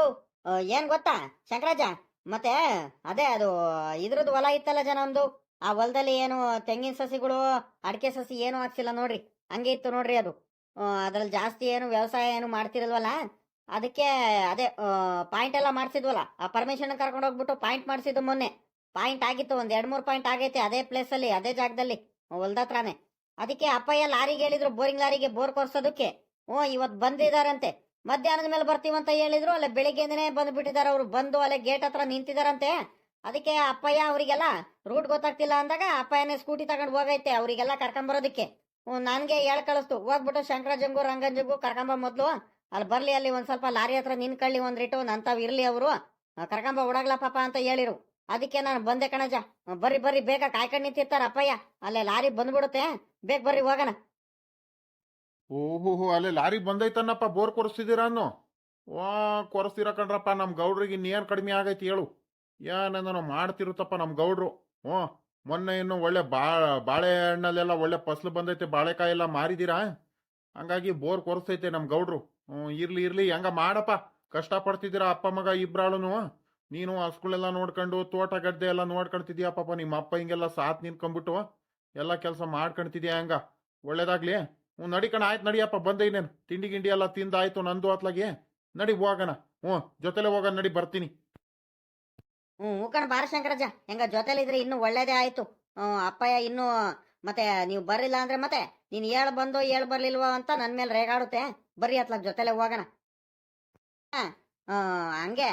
ಏನ್ ಗೊತ್ತಾ? ಶಂಕರಾಜ, ಮತ್ತೆ ಅದೇ ಅದು, ಇದ್ರದ್ದು ಹೊಲ ಇತ್ತಲ್ಲ ಜನ ಒಂದು? ಆ ಹೊಲದಲ್ಲಿ ಏನು ತೆಂಗಿನ ಸಸಿಗಳು, ಅಡಿಕೆ ಸಸಿ ಏನು ಹಾಕ್ಸಿಲ್ಲ ನೋಡ್ರಿ. ಹಂಗೆ ಇತ್ತು ನೋಡ್ರಿ ಅದು. ಅದ್ರಲ್ಲಿ ಜಾಸ್ತಿ ಏನು ವ್ಯವಸಾಯ ಏನು ಮಾಡ್ತಿರಲ್ವಲ್ಲ? ಅದಕ್ಕೆ ಅದೇ ಪಾಯಿಂಟ್ ಎಲ್ಲ ಮಾಡಿಸಿದ್ವಲ್ಲ. ಆ ಪರ್ಮಿಷನ್ ಕರ್ಕೊಂಡು ಹೋಗ್ಬಿಟ್ಟು ಪಾಯಿಂಟ್ ಮಾಡಿಸಿದ್ದು ಮೊನ್ನೆ. ಪಾಯಿಂಟ್ ಆಗಿತ್ತು, ಒಂದು ಎರಡು ಮೂರು ಪಾಯಿಂಟ್ ಆಗೈತೆ ಅದೇ ಪ್ಲೇಸಲ್ಲಿ ಅದೇ ಜಾಗದಲ್ಲಿ. ಹೊಲ್ದತ್ರಾನೇ. ಅದಕ್ಕೆ ಅಪ್ಪಯ್ಯ ಲಾರಿಗೆ ಹೇಳಿದ್ರು, ಬೋರಿಂಗ್ ಲಾರಿಗೆ ಬೋರ್ ಕೊರ್ಸೋದಕ್ಕೆ. ಹ್ಞೂ ಇವತ್ತು ಬಂದಿದಾರಂತೆ. ಮಧ್ಯಾಹ್ನದ ಮೇಲೆ ಬರ್ತೀವಂತ ಹೇಳಿದ್ರು, ಅಲ್ಲೇ ಬೆಳಿಗ್ಗೆನೇ ಬಂದ್ಬಿಟ್ಟಿದ್ದಾರೆ ಅವರು. ಬಂದು ಅಲ್ಲೇ ಗೇಟ್ ಹತ್ರ ನಿಂತಿದಾರಂತೆ. ಅದಕ್ಕೆ ಅಪ್ಪಯ್ಯ ಅವರಿಗೆಲ್ಲ ರೂಟ್ ಗೊತ್ತಾಗ್ತಿಲ್ಲ ಅಂದಾಗ ಅಪ್ಪಯ್ಯನೇ ಸ್ಕೂಟಿ ತಗೊಂಡು ಹೋಗೈತೆ ಅವರಿಗೆಲ್ಲ ಕರ್ಕೊಂಬರೋದಕ್ಕೆ ಹ್ಞೂ ನನಗೆ ಹೇಳ್ ಕಳಿಸ್ತು. ಹೋಗ್ಬಿಟ್ಟು ಶಂಕರಾಜಂಗು ರಂಗಂಜಂಗು ಕರ್ಕೊಂಬ ಮೊದ್ಲು. ಅಲ್ಲಿ ಬರಲಿ, ಅಲ್ಲಿ ಒಂದು ಸ್ವಲ್ಪ ಲಾರಿ ಹತ್ರ ನಿನ್ಕಳ್ಳಿ ಒಂದ್ರಿಟ್ಟು ಅಂಥವು ಇರ್ಲಿ ಅವರು. ಕರ್ಕಂಬ ಓಡಾಗ್ಲ ಪಾಪ ಅಂತ ಹೇಳಿರು. ಅದಕ್ಕೆ ನಾನು ಬಂದೆ ಕಣಜ. ಬರ್ರಿ ಬರ್ರಿ, ಬೇಗ ಕಾಯ್ಕೊಂಡು ನಿಂತಿರ್ತಾರ ಅಪ್ಪಯ್ಯ. ಅಲ್ಲೇ ಲಾರಿ ಬಂದ್ಬಿಡುತ್ತೆ. ಬೇಗ ಬರ್ರಿ, ಹೋಗೋಣ. ಓಹೋಹೋ, ಅಲ್ಲೇ ಲಾರಿ ಬಂದೈತನ್ನಪ್ಪ, ಬೋರ್ ಕೊರಿಸ್ತಿದ್ದೀರ ಅನ್ನು? ವಾ, ಕೊರಿಸ್ತೀರ ಕಣ್ರಪ್ಪ ನಮ್ಮ ಗೌಡ್ರಿಗೆ ಇನ್ನೇನು ಕಡಿಮೆ ಆಗೈತಿ ಹೇಳು. ಏನೇನೋ ಮಾಡ್ತಿರುತ್ತಪ್ಪ ನಮ್ಮ ಗೌಡ್ರು. ಹ್ಞೂ, ಮೊನ್ನೆ ಇನ್ನು ಒಳ್ಳೆ ಬಾ ಬಾಳೆಹಣ್ಣಲ್ಲೆಲ್ಲ ಒಳ್ಳೆ ಫಸಲು ಬಂದೈತೆ ಬಾಳೆಕಾಯಿ ಎಲ್ಲ ಮಾರಿದ್ದೀರಾ ಹಂಗಾಗಿ ಬೋರ್ ಕೊರಿಸ್ತೈತೆ ನಮ್ಮ ಗೌಡ್ರು. ಹ್ಞೂ, ಇರ್ಲಿ ಇರ್ಲಿ, ಹೆಂಗ ಮಾಡಪ್ಪ? ಕಷ್ಟ ಪಡ್ತಿದ್ದೀರಾ ಅಪ್ಪ ಮಗ ಇಬ್ರಾಳುನು? ನೀನು ಹಸ್ಗಳೆಲ್ಲ ನೋಡ್ಕೊಂಡು ತೋಟ ಗದ್ದೆ ಎಲ್ಲ ನೋಡ್ಕೊಂತಿದ್ಯಾ ಪಾಪ ನಿಮ್ಮ ಅಪ್ಪ ಹಿಂಗೆಲ್ಲ ಸಾತ್ ನಿಂತ್ಕೊಂಡ್ಬಿಟ್ಟು? ಎಲ್ಲ ಕೆಲಸ ಮಾಡ್ಕೊಂತಿದ್ಯಾ ಹಂಗ? ಒಳ್ಳೇದಾಗ್ಲಿ. ಹ್ಞೂ ನಡಿಕಣ ಆಯ್ತು ನಡಿಯಪ್ಪ ಬಂದೆ ಇನ್ನೇನು. ತಿಂಡಿ, ಗಿಂಡಿ ಎಲ್ಲ ತಿಂದಾಯ್ತು ನಂದು ಅತ್ಲಾಗೆ. ನಡಿ ಹೋಗೋಣ. ಹ್ಞೂ, ಜೊತೆಲೆ ಹೋಗೋಣ, ನಡಿ, ಬರ್ತೀನಿ. ಹ್ಞೂ ಹೂಕಣ ಬಾರ ಶಂಕರಜ್ಜ. ಹೆಂಗ ಜೊತೆಲಿದ್ರೆ ಇನ್ನೂ ಒಳ್ಳೇದೇ ಆಯ್ತು. ಅಪ್ಪಯ್ಯ ಇನ್ನೂ ಮತ್ತೆ ನೀವು ಬರಲಿಲ್ಲ ಅಂದ್ರೆ ಮತ್ತೆ ನೀನು ಹೇಳ ಬಂದು ಹೇಳ ಬರ್ಲಿಲ್ವೋ ಅಂತ ನನ್ನ ಮೇಲೆ ರೇಗಾಡುತ್ತೆ. ಬರ್ರಿ ಅತ್ಲಾಗ ಜೊತೆಲೆ ಹೋಗೋಣ. ಹಂಗೆ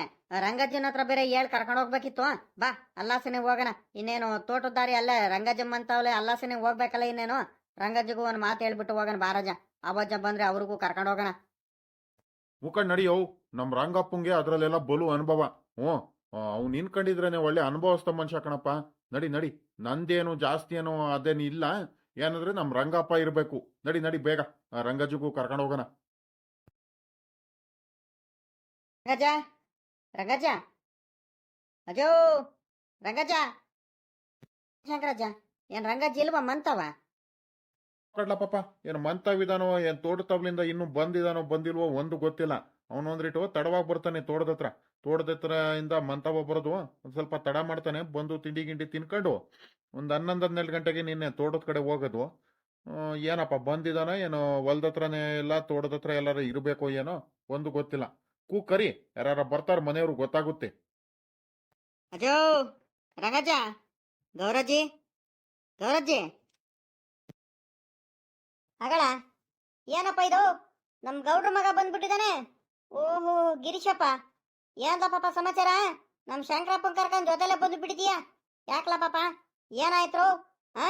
ರಂಗಜ್ಜನ ಹತ್ರ ಬೇರೆ ಹೇಳ್ ಕರ್ಕೊಂಡು ಹೋಗ್ಬೇಕಿತ್ತು. ಬಾ ಅಲ್ಲಾಸನೆ ಹೋಗೋಣ. ಇನ್ನೇನು ತೋಟದಾರಿ ಅಲ್ಲೇ ರಂಗಜ್ಜಮ್ಮ ಅಂತವಳೆ ಅಲ್ಲಾಸನೆ ಹೋಗ್ಬೇಕಲ್ಲ ಇನ್ನೇನು? ರಂಗಜ್ಜಗೂ ಒಂದು ಮಾತು ಹೇಳ್ಬಿಟ್ಟು ಹೋಗೋಣ ಬಾರಾಜ. ಅವಜ್ಜ ಬಂದ್ರೆ ಅವ್ರಿಗೂ ಕರ್ಕೊಂಡು ಹೋಗೋಣ. ಮುಖಂಡ್ ನಡಿಯೋ ನಮ್ಮ ರಂಗಪ್ಪಂಗೆ ಅದ್ರಲ್ಲೆಲ್ಲ ಬಲು ಅನುಭವ. ಹ್ಞೂ ಅವ್ನು ನಿನ್ಕೊಂಡಿದ್ರೇನೆ ಒಳ್ಳೆ ಅನುಭವಿಸ್ತ ಮನುಷ್ಯ ಕಣಪ್ಪ. ನಡಿ ನಡಿ. ನಂದೇನು ಜಾಸ್ತಿ ಏನೋ ಅದೇನು ಇಲ್ಲ. ಏನಂದ್ರೆ ನಮ್ಮ ರಂಗಪ್ಪ ಇರಬೇಕು. ನಡಿ ನಡಿ, ಬೇಗ. ರಂಗಜ್ಜಿಗೂ ಕರ್ಕೊಂಡು ಹೋಗೋಣ. ರಂಗಜ್ಜ ರಂಗಜ್ಜ ಅಜೋ, ರಂಗಜ. ಶಂಕರಜ್ಜ ಏನ್ ರಂಗಜ್ಜ ಇಲ್ವಾ ಮಂತವ? ಕಡ್ಲ ಪಾಪ, ಏನು ಮಂತವಿದಾನೋ ಏನು ತೋಟ ತಬ್ಲಿಂದ ಇನ್ನು ಬಂದಿದಾನೋ, ಬಂದಿಲ್ವೋ ಒಂದು ಗೊತ್ತಿಲ್ಲ. ಅವನು ಅಂದ್ರಿಟ್ಟು ತಡವಾಗಿ ಬರ್ತಾನೆ ತೋಟದ ಹತ್ರ. ತೋಟದ ಹತ್ರ ಇಂದ ಮಂತವ ಬರೋದು, ಒಂದ್ ಸ್ವಲ್ಪ ತಡ ಮಾಡ್ತಾನೆ, ಬಂದು ತಿಂಡಿ ಗಿಂಡಿ ತಿನ್ಕೊಂಡು, ಒಂದ್ ಹನ್ನೊಂದು ಹನ್ನೆರಡು ಗಂಟೆಗೆ ನಿನ್ನೆ ತೋಟದ ಕಡೆ ಹೋಗೋದು. ಏನಪ್ಪ ಬಂದಿದಾನೋ, ಏನೋ ಹೊಲ್ದ ಹತ್ರನೇ ಎಲ್ಲ ತೋಟದ ಹತ್ರ ಎಲ್ಲಾರು ಇರಬೇಕೋ, ಏನೋ, ಒಂದು ಗೊತ್ತಿಲ್ಲ. ಕೂ ಕರಿ ಯಾರ ಬರ್ತಾರ ಮನೆಯವ್ರು ಗೊತ್ತಾಗುತ್ತೆ. ಅಜೋ, ರಂಗಜ್ಜ ಗೌರಜ್ಜಿ ಗೌರಜ್ಜಿ ಅಗಳ ಏನಪ್ಪ ಇದು? ನಮ್ ಗೌಡ್ರ ಮಗ ಬಂದ್ಬಿಟ್ಟಿದಾನೆ. ಓಹೋ, ಗಿರೀಶಪ್ಪ. ಏನ್ಲ ಪಾಪ ಸಮಾಚಾರ? ನಮ್ ಶಂಕರಪ್ಪನ್ ಕರ್ಕೊಂಡ್ ಜೊತೆಲೆ ಬಿಡಿದೀಯ ಯಾಕ್ಲ ಪಾಪ? ಏನಾಯ್ತು ಹಾ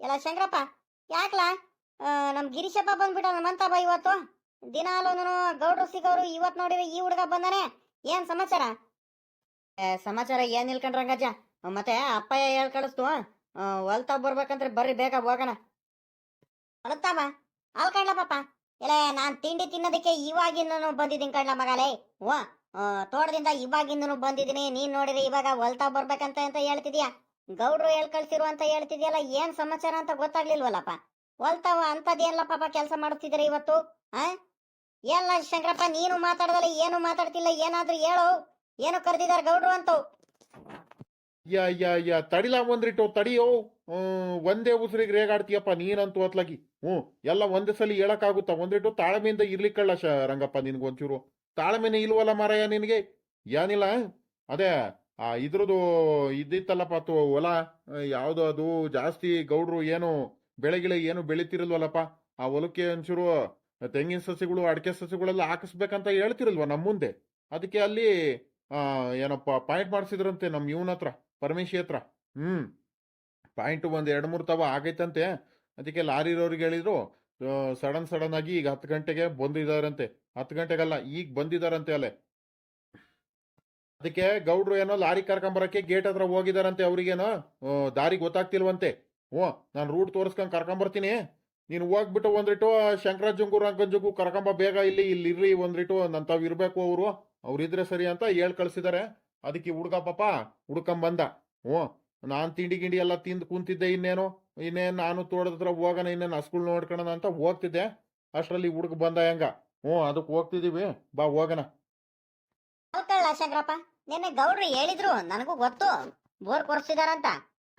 ಎಲ್ಲ ಶಂಕರಪ್ಪ, ಯಾಕ್ಲ? ನಮ್ ಗಿರೀಶಪ್ಪ ಬಂದ್ಬಿಟ್ಟ ನಮ್ಮಂತಪ್ಪ ಇವತ್ತು? ದಿನಾಲು ಗೌಡ್ರು ಸಿಗೋರು ಇವತ್ ನೋಡಿದ್ರೆ ಈ ಹುಡುಗ ಬಂದಾನೆ. ಏನ್ ಸಮಾಚಾರ? ಸಮಾಚಾರ ಏನ್ ಇಲ್ಕಂಡ್ ರಂಗಜ್ಜ ಮತ್ತೆ ಅಪ್ಪಯ್ಯ ಹೇಳ್ ಕಳಿಸ್ತು. ಹೊಲ್ತಾ ಬರ್ಬೇಕಂದ್ರೆ ಬರ್ರಿ ಬೇಗ ಹೋಗೋಣ. ಹೊಲತ್ತಾವ ಅಲ್ ಕಣ್ಲ ಪಾಪ. ಇಲ್ಲ ನಾನ್ ತಿಂಡಿ ತಿನ್ನೋದಕ್ಕೆ ಇವಾಗಿಂದನು ಬಂದಿದ್ದೀನಿ ಕಣ್ಲ ಮಗಾಲೇ. ಓ ತೋಟದಿಂದ ಇವಾಗಿಂದನು ಬಂದಿದ್ದೀನಿ. ನೀನ್ ನೋಡಿದ್ರೆ ಇವಾಗ ಹೊಲ್ತಾ ಬರ್ಬೇಕಂತ ಅಂತ ಹೇಳ್ತಿದ್ಯಾ? ಗೌಡ್ರು ಹೇಳ್ ಕಳ್ಸಿರು ಅಂತ ಹೇಳ್ತಿದ್ಯಲ್ಲ ಏನ್ ಸಮಾಚಾರ ಅಂತ ಗೊತ್ತಾಗ್ಲಿಲ್ವಲ್ಲಪ್ಪ? ಹೊಲ್ತಾವ ಅಂತದೇನ್ಲ ಪಾಪ ಕೆಲಸ ಮಾಡುತ್ತಿದ್ರೆ ಇವತ್ತು ಆ? ಎಲ್ಲ ಶಂಕರಪ್ಪ, ನೀನು ಮಾತಾಡದಲ್ಲ, ಏನು ಮಾತಾಡ್ತಿಲ್ಲ, ಏನಾದ್ರೂ ಹೇಳು. ಏನು ಕರೆದಿದ್ದಾರೆ ಗೌಡ್ರು ಅಂತ. ಯಾ ತಡಿಲ ಒಂದ್ರಿಟ್ಟು ತಡಿಯೋ. ಒಂದೇ ಉಸಿರಿಗೆ ರೇಗಾಡ್ತೀಯಪ್ಪ, ನೀನಂತೂ ಅತ್ಲಾಗಿ. ಹ್ಞೂ ಎಲ್ಲ ಒಂದೇ ಸಲ ಹೇಳಕ್ಕಾಗುತ್ತಾ? ಒಂದಿಟ್ಟು ತಾಳ್ಮೆಯಿಂದ ಇರ್ಲಿಕ್ಕಲ್ಲ ಶ, ರಂಗಪ್ಪ ನಿನ್ಗೊಂಚೂರು ತಾಳ್ಮೆನೇ ಇಲ್ವಲ್ಲ ಮಾರಾಯ ನಿನಗೆ? ಏನಿಲ್ಲ ಅದೇ, ಆ, ಇದ್ರದ್ದು ಇದ್ದಿತ್ತಲ್ಲಪ್ಪ, ತು ಹೊಲ. ಯಾವುದು ಅದು, ಜಾಸ್ತಿ ಗೌಡ್ರು ಏನು ಬೆಳೆಗಿಳೆ ಏನು ಬೆಳಿತಿರಲ್ವಲ್ಲಪ್ಪ? ಆ ಹೊಲಕ್ಕೆ ಒಂಚೂರು ತೆಂಗಿನ ಸಸಿಗಳು, ಅಡಿಕೆ ಸಸಿಗಳೆಲ್ಲ ಹಾಕಿಸ್ಬೇಕಂತ ಹೇಳ್ತಿರಲ್ವ ನಮ್ಮ ಮುಂದೆ? ಅದಕ್ಕೆ ಅಲ್ಲಿ ಏನಪ್ಪ, ಪಾಯಿಂಟ್ ಮಾಡಿಸಿದ್ರಂತೆ ನಮ್ಮ ಇವನ ಹತ್ರ, ಪರಮೇಶಿ ಹತ್ರ. ಹ್ಮ್. ಪಾಯಿಂಟ್ ಒಂದು ಎರಡು ಮೂರು ತವ ಆಗೈತಂತೆ. ಅದಕ್ಕೆ ಲಾರಿರೋರಿಗೆ ಹೇಳಿದ್ರು ಸಡನ್ ಸಡನ್ ಆಗಿ ಈಗ ಹತ್ತು ಗಂಟೆಗೆ ಬಂದಿದಾರಂತೆ. ಹತ್ತು ಗಂಟೆಗಲ್ಲ, ಈಗ ಬಂದಿದಾರಂತೆ ಅಲ್ಲೇ. ಅದಕ್ಕೆ ಗೌಡ್ರು ಏನೋ ಲಾರಿ ಕರ್ಕೊಂಬರಕ್ಕೆ ಗೇಟ್ ಹತ್ರ ಹೋಗಿದಾರಂತೆ ಅವ್ರಿಗೇನೋ. ದಾರಿ ಗೊತ್ತಾಗ್ತಿಲ್ವಂತೆ. ಓ ನಾನು ರೂಟ್ ತೋರಿಸ್ಕೊಂಡು ಕರ್ಕೊಂಬರ್ತೀನಿ ನೀನು ಹೋಗ್ಬಿಟ್ಟು ಒಂದ್ರಿಟ್ಟು ಶಂಕರಾಜಂಗು ರಂಗಂಜಂಗು ಕರ್ಕೊಂಬ ಬೇಗ ಇಲ್ಲಿ ಇಲ್ಲಿ ಇರ್ರಿ ಒಂದಿಟ್ಟು ನನ್ನ ತಾವ್ ಇರಬೇಕು ಅವರು. ಅವ್ರಿದ್ರೆ ಸರಿ ಅಂತ ಹೇಳ್ ಕಳ್ಸಿದಾರೆ. ಅದಕ್ಕೆ ಹುಡ್ಗ ಪಾಪ, ಹುಡ್ಕೊಂಬಂದ. ಹ್ಞೂ, ನಾನು ತಿಂಡಿ ಗಿಂಡಿ ಎಲ್ಲ ತಿಂದು ಕುಂತಿದ್ದೆ ಇನ್ನೇನು ಇನ್ನೇನು ನಾನು ತೋಡದ್ರ ಹೋಗೋಣ, ಇನ್ನೇನು ಹಸ್ಗಳು ನೋಡ್ಕೊಳೋಣ ಅಂತ ಹೋಗ್ತಿದ್ದೆ. ಅಷ್ಟರಲ್ಲಿ ಹುಡುಗ ಬಂದ ಹೆಂಗ? ಹ್ಞೂ ಅದಕ್ಕೆ ಹೋಗ್ತಿದೀವಿ. ಬಾ, ಹೋಗೋಣ. ಶಂಕರಪ್ಪ ನಿನ್ನೆ ಗೌಡ್ರು ಹೇಳಿದ್ರು, ನನಗೂ ಗೊತ್ತು. ಬೋರ್ ಕೊರ್ಸಿದಾರಂತ.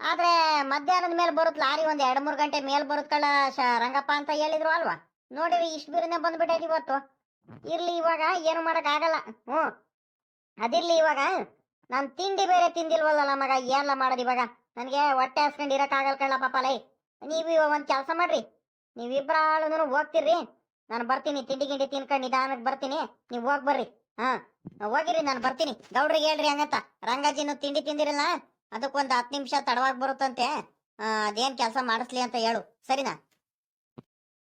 ಆದ್ರೆ ಮಧ್ಯಾಹ್ನದ ಮೇಲೆ ಬರುತ್ತೆ ಲಾರಿ ಒಂದ್ ಎರಡು ಮೂರು ಗಂಟೆ ಮೇಲೆ ಬರುತ್ ಕಳ್ಳ ಶ- ರಂಗಪ್ಪ ಅಂತ ಹೇಳಿದ್ರು ಅಲ್ವಾ? ನೋಡಿರಿ ಇಷ್ಟು ಬೀರನೆ ಬಂದ್ಬಿಟ್ಟೈತಿ ಇವತ್ತು. ಇರ್ಲಿ ಇವಾಗ, ಏನು ಮಾಡಕ್ ಆಗಲ್ಲ ಹ್ಞೂ. ಅದಿರ್ಲಿ ಇವಾಗ. ನಾನ್ ತಿಂಡಿ ಬೇರೆ ತಿಂದಿಲ್ವಲ್ಲ ಮಗ, ಏನ್ಲ ಮಾಡೋದು ಇವಾಗ? ನನಗೆ ಹೊಟ್ಟೆ ಹಾಸ್ಕೊಂಡು ಇರಕ್ ಆಗಲ್ಲ ಕಳ್ಳ ಪಾಪ ಲೈ ನೀವು ಇವಾಗ ಒಂದು ಕೆಲಸ ಮಾಡ್ರಿ. ನೀವಿಬ್ರಾಳು ಹೋಗ್ತಿರ್ರಿ. ನಾನು ಬರ್ತೀನಿ, ತಿಂಡಿ ಗಿಂಡಿ ತಿನ್ಕೊಂಡು ನಿಧಾನಕ್ಕೆ ಬರ್ತೀನಿ. ನೀವು ಹೋಗ್ ಬರ್ರಿ. ಹಾ, ಹೋಗಿರಿ, ನಾನು ಬರ್ತೀನಿ. ಗೌಡ್ರಿಗೆ ಹೇಳ್ರಿ ಹಂಗಂತ. ರಂಗಾಜಿನೂ ತಿಂಡಿ ತಿಂದಿರಲ್ಲ. ಅದಕ್ಕೊಂದು ಹತ್ತು ನಿಮಿಷ ತಡವಾಗಿ ಬರುತ್ತಂತೆ. ಅದೇನ್ ಕೆಲಸ ಮಾಡಿಸ್ಲಿ ಅಂತ ಹೇಳು. ಸರಿನಾ?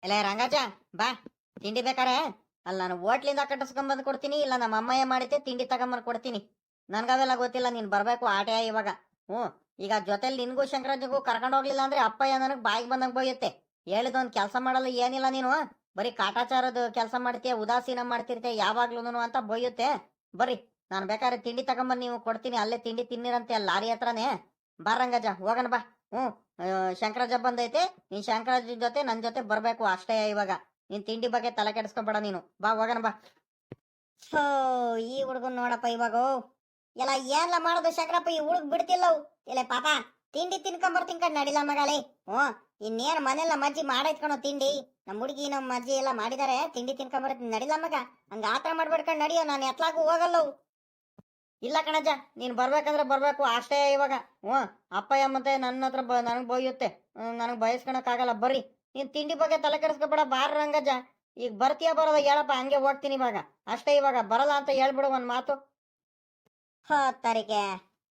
ಇಲ್ಲ ರಂಗಾಜ ಬಾ. ತಿಂಡಿ ಬೇಕಾರೆ? ಅಲ್ಲ ನಾನು ಹೋಟ್ಲಿಂದ ಕಟ್ಟಿಸ್ಕೊಂಡ್ ಬಂದು ಕೊಡ್ತೀನಿ, ಇಲ್ಲ ನಮ್ಮ ಅಮ್ಮಯ್ಯ ಮಾಡಿದ್ದೆ ತಿಂಡಿ ತಗೊಂಬಂದು ಕೊಡ್ತೀನಿ. ನನ್ಗವೆಲ್ಲ ಗೊತ್ತಿಲ್ಲ, ನೀನ್ ಬರ್ಬೇಕು ಆಟೆ ಇವಾಗ. ಹ್ಞೂ, ಈಗ ಜೊತೆಲಿ ನಿನ್ಗೂ ಶಂಕರಾಜಿಗೂ ಕರ್ಕೊಂಡು ಹೋಗ್ಲಿಲ್ಲ ಅಂದ್ರೆ ಅಪ್ಪಯ್ಯ ನನಗೆ ಬಾಯಿಗೆ ಬಂದಂಗೆ ಬೈಯುತ್ತೆ ಹೇಳಿದೊಂದು ಕೆಲಸ ಮಾಡಲ್ಲ ಏನಿಲ್ಲ ನೀನು. ಬರೀ ಕಾಟಾಚಾರದ ಕೆಲಸ ಮಾಡ್ತೀಯ, ಉದಾಸೀನ ಮಾಡ್ತಿರ್ತೀಯ ಯಾವಾಗ್ಲೂ ಅಂತ ಬೈಯುತ್ತೆ ಬರ್ರಿ. ನಾನು ಬೇಕಾದ್ರೆ ತಿಂಡಿ ತಗೊಂಬಂದು ನೀವು ಕೊಡ್ತೀನಿ, ಅಲ್ಲೇ ತಿಂಡಿ ತಿನ್ನಿರಂತೆ ಅಲ್ಲಿ ಲಾರಿ ಹತ್ರನೇ. ಬಾರಂಗಜ ಹೋಗನ್ ಬಾ. ಹ್ಞೂ ಶಂಕರಾಜ ಬಂದೈತೆ, ನೀನ್ ಶಂಕರಾಜ ಜೊತೆ ನನ್ನ ಜೊತೆ ಬರಬೇಕು ಅಷ್ಟೇ ಇವಾಗ. ನೀನ್ ತಿಂಡಿ ಬಗ್ಗೆ ತಲೆ ಕೆಡಿಸ್ಕೊಬೇಡ ನೀನು. ಬಾ ಹೋಗನ್ ಬಾ. ಹೋ, ಈ ಹುಡುಗನ್ ನೋಡಪ್ಪ ಇವಾಗ. ಎಲ್ಲ ಏನ್ಲ ಮಾಡೋದು ಶಂಕರಪ್ಪ, ಈ ಹುಡುಗ ಬಿಡ್ತಿಲ್ಲವು ಇಲ್ಲ ಪಾಪ, ತಿಂಡಿ ತಿನ್ಕೊಂಬರ್ತೀನಿ ಕಣ್ ನಡಿಲ್ಲ ಮಗಳೇ. ಹ್ಞೂ, ಇನ್ನೇನು ಮನೆಲ್ಲ ಮಜ್ಜಿ ಮಾಡೈತ್ಕಣೋ ತಿಂಡಿ. ನಮ್ಮ ಹುಡುಗಿ ನಮ್ಮ ಮಜ್ಜಿ ಎಲ್ಲ ಮಾಡಿದಾರೆ, ತಿಂಡಿ ತಿನ್ಕೊಂಬರ್ತೀನಿ ನಡಿಲ್ಲ ಮಗ. ಹಂಗ ಆತರ ಮಾಡ್ಬೇಡ್ಕಂಡ್ ನಡಿಯೋ, ನಾನು ಎತ್ಲಾಗೂ ಹೋಗಲ್ಲವು. ಇಲ್ಲ ಕಣಜ್ಜ, ನೀನು ಬರ್ಬೇಕಂದ್ರೆ ಬರಬೇಕು, ಅಷ್ಟೇ ಇವಾಗ. ಹ್ಞೂ ಅಪ್ಪಯ್ಯ ಮತ್ತೆ ನನ್ನ ಹತ್ರ ಬ, ನನಗೆ ಬೊಯ್ಯುತ್ತೆ ನನಗೆ ಬಯಸ್ಕೊಳಕ್ಕಾಗಲ್ಲ, ಬರ್ರಿ. ನೀನು ತಿಂಡಿ ಬಗ್ಗೆ ತಲೆ ಕೆಡಿಸ್ಕೊಬೇಡ ಬಾರ ರಂಗಜ್ಜ. ಈಗ ಬರ್ತೀಯ ಬರೋದ ಹೇಳಪ್ಪ, ಹಂಗೆ ಹೋಗ್ತೀನಿ ಇವಾಗ. ಅಷ್ಟೇ ಇವಾಗ ಬರಲ್ಲ ಅಂತ ಹೇಳ್ಬಿಡು ಒಂದು ಮಾತು. ಹೋಗ್ತಾರಿಗೆ